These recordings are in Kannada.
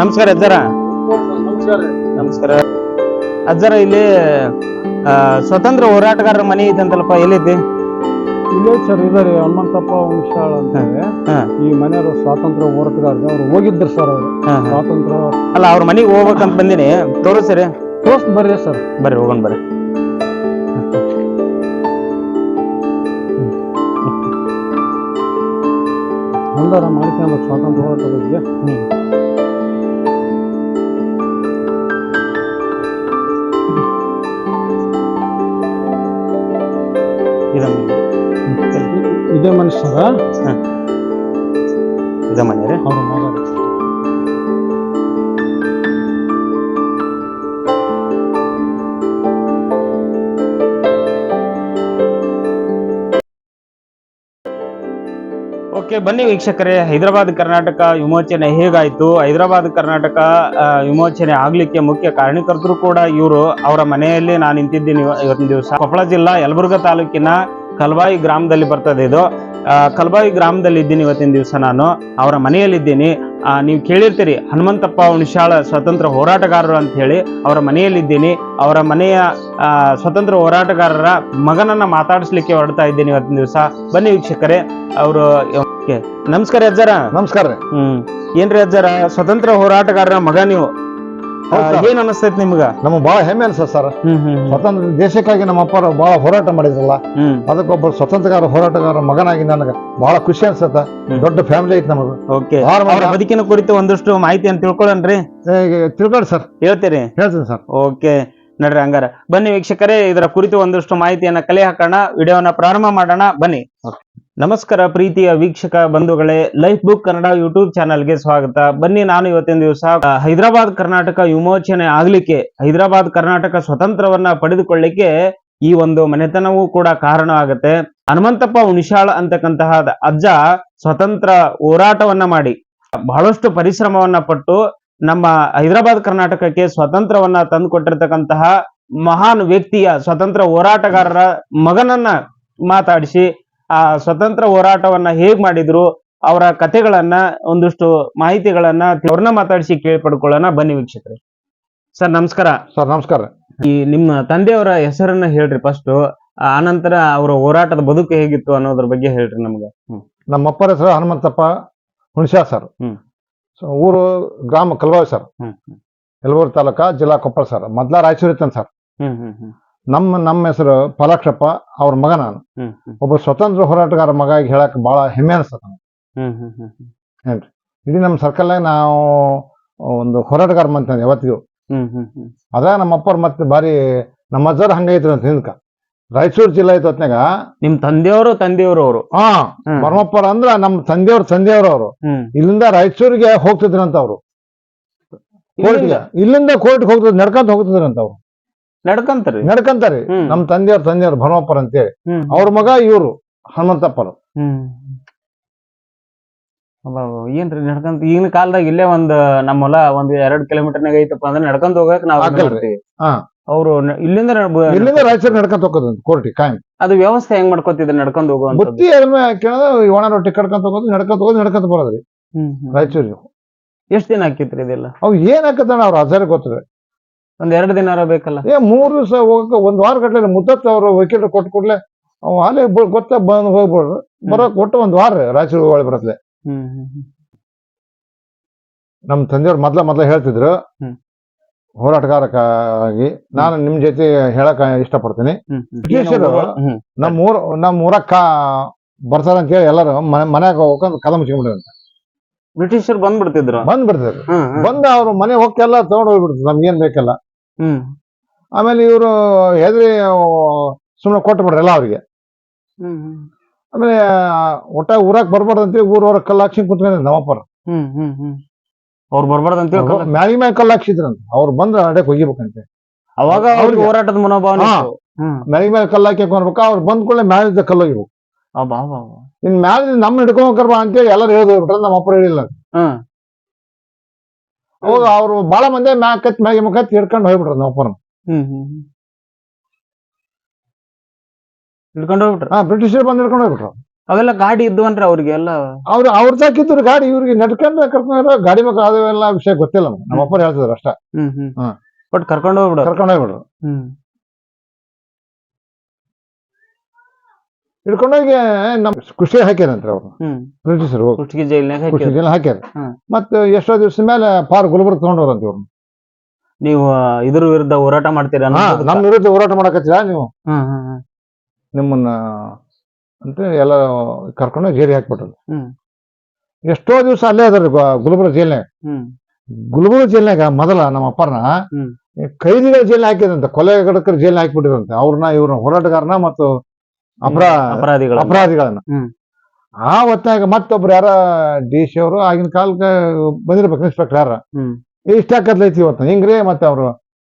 ನಮಸ್ಕಾರ ಅಜ್ಜರ. ನಮಸ್ಕಾರ. ಅಜ್ಜರ ಇಲ್ಲಿ ಸ್ವತಂತ್ರ ಹೋರಾಟಗಾರರ ಮನೆ ಐತಂತಲ್ಪ ಎಲ್ಲೈತಿ ಇಲ್ಲೇ ಸರ್ ಇದಾರೆ ಹನುಮಂತಪ್ಪ ವಂಶಾಳ ಅಂತೇಳಿ ಹಾ. ಈ ಮನೆಯವರು ಸ್ವಾತಂತ್ರ್ಯ ಹೋರಾಟಗಾರರು. ಅವ್ರು ಹೋಗಿದ್ರು ಸರ್ ಅವರು. ಸ್ವಾತಂತ್ರ್ಯ ಅಲ್ಲ ಅವ್ರ ಮನೆಗೆ ಹೋಗ್ಬೇಕಂತ ಬಂದಿನಿ. ತೋರಿಸ್ರಿ ತೋರ್ಸ್ ಬರ್ರಿ ಸರ್. ಬರ್ರಿ ಹೋಗೋಣ ಬರ್ರಿ. ಮುಂದಾರ ಮಾಡ್ಕೊಂಡು ಸ್ವಾತಂತ್ರ್ಯ ಹೋರಾಟದ ಬಗ್ಗೆ? ಇದೇ ಮನುಷ್ಯರ? ಇದ ಮನೆ ರೀ ಅವ್ರ ಓಕೆ, ಬನ್ನಿ ವೀಕ್ಷಕರೇ. ಹೈದರಾಬಾದ್ ಕರ್ನಾಟಕ ವಿಮೋಚನೆ ಹೇಗಾಯ್ತು? ಹೈದರಾಬಾದ್ ಕರ್ನಾಟಕ ವಿಮೋಚನೆ ಆಗ್ಲಿಕ್ಕೆ ಮುಖ್ಯ ಕಾರಣಕರ್ತರು ಕೂಡ ಇವರು. ಅವರ ಮನೆಯಲ್ಲಿ ನಾನು ನಿಂತಿದ್ದೀನಿ ಇವ- ಇವತ್ತಿನ ದಿವಸ. ಕೊಪ್ಪಳ ಜಿಲ್ಲಾ, ಯಲಬುರ್ಗಾ ತಾಲೂಕಿನ ಕಲ್ಬಾಯಿ ಗ್ರಾಮದಲ್ಲಿ ಬರ್ತದೆ ಇದು. ಕಲ್ಬಾಯಿ ಗ್ರಾಮದಲ್ಲಿ ಇದ್ದೀನಿ ಇವತ್ತಿನ ದಿವಸ ನಾನು. ಅವರ ಮನೆಯಲ್ಲಿದ್ದೀನಿ. ನೀವು ಕೇಳಿರ್ತೀರಿ ಹನುಮಂತಪ್ಪ ಉಣಶಾಳ ಸ್ವತಂತ್ರ ಹೋರಾಟಗಾರರು ಅಂತ ಹೇಳಿ ಅವರ ಮನೆಯಲ್ಲಿದ್ದೀನಿ. ಅವರ ಮನೆಯ ಸ್ವತಂತ್ರ ಹೋರಾಟಗಾರರ ಮಗನನ್ನ ಮಾತಾಡಿಸ್ಲಿಕ್ಕೆ ಹೊರಡ್ತಾ ಇದ್ದೀನಿ ಇವತ್ತಿನ ದಿವಸ. ಬನ್ನಿ ವೀಕ್ಷಕರೇ ಅವರು ನಮಸ್ಕಾರ ಅಜ್ಜರ. ನಮಸ್ಕಾರ ಹ್ಮ್. ಏನ್ರಿ ಅಜ್ಜರ ಸ್ವತಂತ್ರ ಹೋರಾಟಗಾರರ ಮಗ ನೀವು. ಏನ್ ಅನಿಸ್ತೈತಿ ನಿಮ್ಗ? ನಮ್ಗೆ ಬಹಳ ಹೆಮ್ಮೆ ಅನ್ಸತ್ ಸರ್. ಸ್ವತಂತ್ರ ದೇಶಕ್ಕಾಗಿ ನಮ್ಮ ಅಪ್ಪ ಬಹಳ ಹೋರಾಟ ಮಾಡಿದ್ರಲ್ಲ ಅದಕ್ಕೊಬ್ಬ ಸ್ವತಂತ್ರಗಾರ ಹೋರಾಟಗಾರ ಮಗನಾಗಿ ನನಗೆ ಬಹಳ ಖುಷಿ ಅನ್ಸತ್ತ. ದೊಡ್ಡ ಫ್ಯಾಮಿಲಿ ಐತಿ ನಮಗ ಬದುಕಿನ ಕುರಿತು ಒಂದಷ್ಟು ಮಾಹಿತಿಯನ್ನು ತಿಳ್ಕೊಳ್ಳನ್ರಿ? ತಿಳ್ಕೊಳಿ ಸರ್. ಹೇಳ್ತೀರಿ? ಹೇಳ್ತೀನಿ ಸರ್. ಓಕೆ. ನಡ್ರಿ ಹಂಗಾರ. ಬನ್ನಿ ವೀಕ್ಷಕರೇ ಇದರ ಕುರಿತು ಒಂದಷ್ಟು ಮಾಹಿತಿಯನ್ನ ಕಲೆ ಹಾಕೋಣ ವಿಡಿಯೋನ ಪ್ರಾರಂಭ ಮಾಡೋಣ. ಬನ್ನಿ. ನಮಸ್ಕಾರ ಪ್ರೀತಿಯ ವೀಕ್ಷಕ ಬಂಧುಗಳೇ ಲೈಫ್ ಬುಕ್ ಕನ್ನಡ ಯೂಟ್ಯೂಬ್ ಚಾನಲ್ಗೆ ಸ್ವಾಗತ. ಬನ್ನಿ ನಾನು ಇವತ್ತಿನ ದಿವಸ ಹೈದರಾಬಾದ್ ಕರ್ನಾಟಕ ವಿಮೋಚನೆ ಆಗ್ಲಿಕ್ಕೆ, ಹೈದರಾಬಾದ್ ಕರ್ನಾಟಕ ಸ್ವತಂತ್ರವನ್ನ ಪಡೆದುಕೊಳ್ಳಿಕ್ಕೆ ಈ ಒಂದು ಮನೆತನವೂ ಕೂಡ ಕಾರಣ ಆಗುತ್ತೆ. ಹನುಮಂತಪ್ಪ ಉಣಿಶಾಳ್ ಅಂತಕ್ಕಂತಹ ಅಜ್ಜ ಸ್ವತಂತ್ರ ಹೋರಾಟವನ್ನ ಮಾಡಿ, ಬಹಳಷ್ಟು ಪರಿಶ್ರಮವನ್ನ ಪಟ್ಟು ನಮ್ಮ ಹೈದರಾಬಾದ್ ಕರ್ನಾಟಕಕ್ಕೆ ಸ್ವತಂತ್ರವನ್ನ ತಂದುಕೊಟ್ಟಿರ್ತಕ್ಕಂತಹ ಮಹಾನ್ ವ್ಯಕ್ತಿಯ ಸ್ವತಂತ್ರ ಹೋರಾಟಗಾರರ ಮಗನನ್ನ ಮಾತಾಡಿಸಿ ಆ ಸ್ವತಂತ್ರ ಹೋರಾಟವನ್ನ ಹೇಗ್ ಮಾಡಿದ್ರು ಅವರ ಕಥೆಗಳನ್ನ ಒಂದಿಷ್ಟು ಮಾಹಿತಿಗಳನ್ನ ಅವ್ರನ್ನ ಮಾತಾಡಿಸಿ ಕೇಳ್ಪಡ್ಕೊಳ್ಳೋಣ. ಬನ್ನಿ ವೀಕ್ಷಕರೇ. ಸರ್ ನಮಸ್ಕಾರ. ಸರ್ ನಮಸ್ಕಾರ. ಈ ನಿಮ್ಮ ತಂದೆಯವರ ಹೆಸರನ್ನ ಹೇಳ್ರಿ ಫಸ್ಟ್ ಆನಂತರ ಅವರ ಹೋರಾಟದ ಬದುಕು ಹೇಗಿತ್ತು ಅನ್ನೋದ್ರ ಬಗ್ಗೆ ಹೇಳ್ರಿ ನಮ್ಗೆ. ನಮ್ಮಪ್ಪರ ಹೆಸರು ಹನುಮಂತಪ್ಪ ಹುಣಸ್ಯಾ ಸರ್. ಹ್ಮ್. ಊರು ಗ್ರಾಮ ಕಲ್ವಾವಿ ಸರ್. ಹ್ಮ್ ಯಲಬೂರು ತಾಲೂಕಾ ಜಿಲ್ಲಾ ಕೊಪ್ಪಳ ಸರ್. ಮೊದ್ಲ ರಾಯಚೂರು ಇತ್ತನ್ ಸರ್. ಹ್ಮ್ ಹ್ಮ್ ಹ್ಮ್. ನಮ್ಮ ನಮ್ಮ ಹೆಸರು ಫಲಾಕ್ಷಪ್ಪ ಅವ್ರ ಮಗ ನಾನು. ಒಬ್ಬ ಸ್ವತಂತ್ರ ಹೋರಾಟಗಾರ ಮಗ ಆಗಿ ಹೇಳಕ್ ಬಹಳ ಹೆಮ್ಮೆ ಅನ್ಸತ್ತ ಹ್ಮ್ ಇಡೀ ನಮ್ಮ ಸರ್ಕಲ್ನಾಗ ನಾವು ಒಂದು ಹೋರಾಟಗಾರ ಮಂತ ಯಾವತ್ತಿಗೂ. ಅದ ಹ್ಮ್ ಹ್ಮ್. ಅದಾಗ ನಮ್ಮ ಅಪ್ಪರ್ ಮತ್ತೆ ಬಾರಿ ನಮ್ಮ ಅಜ್ಜರ್ ಹಂಗೈತ್ರಿ ಅಂತ ಹಿಂದ್ಕ. ರಾಯಚೂರು ಜಿಲ್ಲಾ ಐತ್ ಹೊತ್ನಾಗ ನಿಮ್ ತಂದೆಯವರು ತಂದೆಯವರು ಅವರು. ಹಾ ಪರಮಪ್ಪರ ಅಂದ್ರ ನಮ್ಮ ತಂದೆಯವ್ರ ತಂದೆಯವ್ರ ಅವರು. ಇಲ್ಲಿಂದ ರಾಯಚೂರಿಗೆ ಹೋಗ್ತಿದ್ರಂತ ಅವ್ರು. ಇಲ್ಲಿಂದ? ಕೋರ್ಟ್ಗೆ ಹೋಗ್ತಿದ್ರು ನಡ್ಕೊಂತ ಹೋಗ್ತಿದ್ರಂತ ಅವ್ರು. ನಡ್ಕಂತಾರಿ. ನಡ್ಕಂತಾರಿ. ನಮ್ ತಂದೆಯವ್ರ ತಂದೆಯವ್ರ ಭರಮಪ್ಪರ್ ಅಂತೇಳಿ. ಅವ್ರ ಮಗ ಇವ್ರು ಹನುಮಂತಪ್ಪರು. ಏನ್ರಿ ನಡ್ಕಂತ? ಈಗಿನ ಕಾಲದಾಗ ಇಲ್ಲೇ ಒಂದ್ ನಮ್ಮ ಹೊಲ ಒಂದ್ ಎರಡ್ ಕಿಲೋಮೀಟರ್ನಾಗ ಐತಪ್ಪ ಅಂದ್ರೆ ನಡ್ಕೊಂತ ಹೋಗಕ್ ನಾವ್. ಅವ್ರು ಇಲ್ಲಿಂದ ಇಲ್ಲಿಂದ ರಾಯಚೂರು ನಡ್ಕೊಂತ ಹೋಗೋದು ಕೋರ್ಟಿ ಕಾಯಂ. ಅದು ವ್ಯವಸ್ಥೆ ಹೆಂಗ್ ಮಾಡ್ಕೊತಿದ್ರೆ ನಡ್ಕೊಂಡ್ ಹೋಗೋ ಬುತ್ತಿ ಕೇಳೋದು ಒಣ ರೊಟ್ಟಿ ಕಡ್ಕೊಂತ ಹೋಗೋದು ನಡ್ಕೊಂತ ಹೋಗೋದು ನಡ್ಕೊಂತ ಬರೋದ್ರಿ. ರಾಯಚೂರಿಗೆ ಎಷ್ಟ್ ದಿನ ಹಾಕಿತ್ರಿ ಇದೆಲ್ಲ? ಅವ್ ಏನ್ ಹಾಕತ್ತ ಅವ್ರ ಆಚಾರ ಗೊತ್ತಿದೆ ಒಂದ್ ಎರಡು ದಿನ ಬೇಕಲ್ಲ? ಏ ಮೂರು ದಿವಸ ಹೋಗಕ್ಕೆ ಒಂದ್ ವಾರ ಗಟ್ಲೆ ಮುತ್ತತ್ತ ಅವ್ರ ವಕೀಲರು ಕೊಟ್ಟ ಕೊಡ್ಲೆ ಅವ್ ಅಲ್ಲೇ ಗೊತ್ತ ಬಂದ್ ಹೋಗ್ಬಿಡ್ರು. ಬರೋಕ್ ಕೊಟ್ಟು ಒಂದ್ ವಾರ ರಾಯಚೂರು ಒಳಗೆ ಬರತ್ಲೆ. ನಮ್ ತಂದೆಯವ್ರು ಮೊದ್ಲ ಮೊದ್ಲ ಹೇಳ್ತಿದ್ರು. ಹೋರಾಟಗಾರಕ್ಕಾಗಿ ನಾನು ನಿಮ್ ಜೊತೆ ಹೇಳಕ್ ಇಷ್ಟಪಡ್ತೀನಿ. ಪಡ್ತೀನಿ ಹ್ಮ್. ಬ್ರಿಟಿಷರು ನಮ್ ಊರ್ ನಮ್ ಊರಕ್ಕ ಬರ್ತಾರ ಅಂತ ಹೇಳಿ ಎಲ್ಲರೂ ಮನೆ ಮನ್ಯಾಗ ಹೋಗ್ಕೊಂಡು ಕದ ಮುಚ್ಕೊಂಡ್ಬಿಡ್ರಿ ಬ್ರಿಟಿಷರು ಬಂದ್ಬಿಡ್ತಿದ್ರು. ಬಂದ್ ಬಿಡ್ತಾರೆ ಹ್ಮ್ ಹ್ಮ್. ಬಂದ ಅವ್ರು ಮನೆ ಹೋಗ್ಕೆಲ್ಲ ತಗೊಂಡ್ ಹೋಗ್ಬಿಡ್ತಾರೆ ನಮ್ಗೆ ಏನ್ ಬೇಕಲ್ಲ. ಹ್ಮ್. ಆಮೇಲೆ ಇವರು ಹೆದ್ರಿ ಸುಮ್ಮನೆ ಕೊಟ್ಟು ಬಿಡ್ರಿ ಎಲ್ಲ ಅವ್ರಿಗೆ. ಹ್ಮ್ ಹ್ಮ್. ಆಮೇಲೆ ಒಟ್ಟ ಊರಾಗ ಬರ್ಬಾರ್ದು ಅಂತೇಳಿ ಊರ್ ಕಲ್ಲು ಹಾಕ್ಸಿ ಕುತ್ಕೊಂಡಿದ್ರು ನಮ್ಮಪ್ಪರು. ಹ್ಮ್ ಹ್ಮ್ ಹ್ಮ್. ಅವ್ರು ಬರ್ಬಾರ್ದು ಅಂತ ಮ್ಯಾಗಿ ಮ್ಯಾಲಿ ಮ್ಯಾಗ ಕಲ್ಲು ಹಾಕ್ಸಿದ್ರಂತ. ಅವ್ರು ಬಂದ್ರೆ ಅಡಕ್ ಹೋಗಿಬೇಕಂತೆ ಅವಾಗ ಅವ್ರಿಗೆ ಹೋರಾಟದ ಮನೋಭಾವನೆ ಹಾ. ಇತ್ತು. ಹ್ಮ್. ಮ್ಯಾಲಿ ಮ್ಯಾಗ ಕಲ್ಲು ಹಾಕಿ ಅವ್ರು ಬಂದ್ ಕೂಡಲೇ ಮ್ಯಾಲಿದ್ದ ಕಲ್ಲು ಹೋಗಿಬೇಕು ಅಬ್ಬಾ ಅಬ್ಬಾ ಅಬ್ಬಾ. ಇನ್ ಮ್ಯಾಲಿಂದ ನಮ್ಮ ಹಿಡ್ಕೊಂಡ್ಬಾ ಅಂತೇಳಿ ಎಲ್ಲರೂ ಹೇಳಿದ್ರು ನಮ್ಮ ಅಪ್ಪ ಹೇಳಿಲ್ಲ. ಹ್ಮ್ ಅವಾಗ ಅವ್ರು ಬಹಳ ಮಂದಿ ಮ್ಯಾಕತ್ ಮ್ಯಾಗಿ ಮುಖತ್ ಹಿಡ್ಕೊಂಡು ಹೋಗ್ಬಿಟ್ರು ಅಪ್ಪನ ಹ್ಮ್ ಹ್ಮ್ ಹ್ಮ್. ಹಿಡ್ಕೊಂಡು ಹೋಗ್ಬಿಟ್ರ? ಹಾ ಬ್ರಿಟಿಷರು ಬಂದು ಹಿಡ್ಕೊಂಡು ಹೋಗ್ಬಿಟ್ರು. ಅವೆಲ್ಲ ಗಾಡಿ ಇದ್ವನ್ರಿ ಅವ್ರಿಗೆ ಎಲ್ಲ? ಅವ್ರು ಅವ್ರ ತಾಕಿದ್ರು ಗಾಡಿ ಇವ್ರಿಗೆ ನಡ್ಕೊಂಡ್ರೆ ಕರ್ಕೊಂಡ್ರ ಗಾಡಿ ಮಕ್ಕ ಅದೆಲ್ಲ ವಿಷಯ ಗೊತ್ತಿಲ್ಲ ನಮ್ಗೆ. ನಮ್ಮ ಅಪ್ಪರು ಹೇಳ್ತಿದ್ರು ಅಷ್ಟ. ಹ್ಮ್ ಹ್ಮ್. ಹಾ. ಬಟ್ ಕರ್ಕೊಂಡು ಹೋಗ್ಬಿಡೋರು ಕರ್ಕೊಂಡು ಹೋಗ್ಬಿಡ್ರು ಹ್ಮ್. ಹಿಡ್ಕೊಂಡೋಗಿ ನಮ್ ಕೃಷಿ ಹಾಕ್ಯಾರಂತ್ರಿ ಅವ್ರು. ಬ್ರಿಟಿಷರು ಕುಷ್ಟಗಿ ಜೈಲ್ನಾಗ ಜನ ಹಾಕ್ಯಾರ. ಮತ್ತ ಎಷ್ಟೋ ದಿವಸ ಮೇಲೆ ಪಾರ್ ಗುಲ್ಬರ್ಗ ತಗೊಂಡವ್ರಂತ ಇವ್ರು. ನೀವು ಇದ್ರ ವಿರುದ್ಧ ಹೋರಾಟ ಮಾಡ್ತೀರಾ? ನಮ್ ವಿರುದ್ಧ ಹೋರಾಟ ಮಾಡಕತ್ತೀರ ನೀವು? ಹ್ಮ್ ಹ್ಮ್ ಹ್ಮ್. ನಿಮ್ಮನ್ನ ಅಂತ ಎಲ್ಲ ಕರ್ಕೊಂಡು ಜೇಲಿ ಹಾಕ್ಬಿಟ್ರು. ಹ್ಮ್. ಎಷ್ಟೋ ದಿವಸ ಅಲ್ಲೇ ಅದಾರ ಗುಲ್ಬರ್ಗ ಜೈಲ್ನಾಗ. ಹ್ಮ್. ಗುಲ್ಬರ್ಗ ಜೈಲ್ನಾಗ ಮೊದಲ ನಮ್ಮ ಅಪ್ಪನ ಹ್ಮ್. ಕೈದಿಗಳ ಜೈಲ್ ಹಾಕಿದಂತೆ ಕೊಲೆಗಡಕರ ಜೈಲ್ ಹಾಕ್ಬಿಟ್ಟಿದಂತೆ ಅವ್ರನ್ನ ಇವ್ರನ್ನ ಹೋರಾಟಗಾರನ ಮತ್ತು ಅಪರಾಧಿಗಳ ಅಪರಾಧಿಗಳನ್ನ. ಆ ಹೊತ್ತಾಗ ಮತ್ತೊಬ್ರು ಯಾರ ಡಿ ಸಿ ಅವರು ಆಗಿನ ಕಾಲಕ್ಕೆ ಬಂದಿರ್ಬೇಕು ಇನ್ಸ್ಪೆಕ್ಟರ್ ಯಾರ. ಇಷ್ಟಾಕತ್ಲೈತಿ ಇವತ್ತು. ಹಿಂಗ್ರಿ ಮತ್ತೆ ಅವರು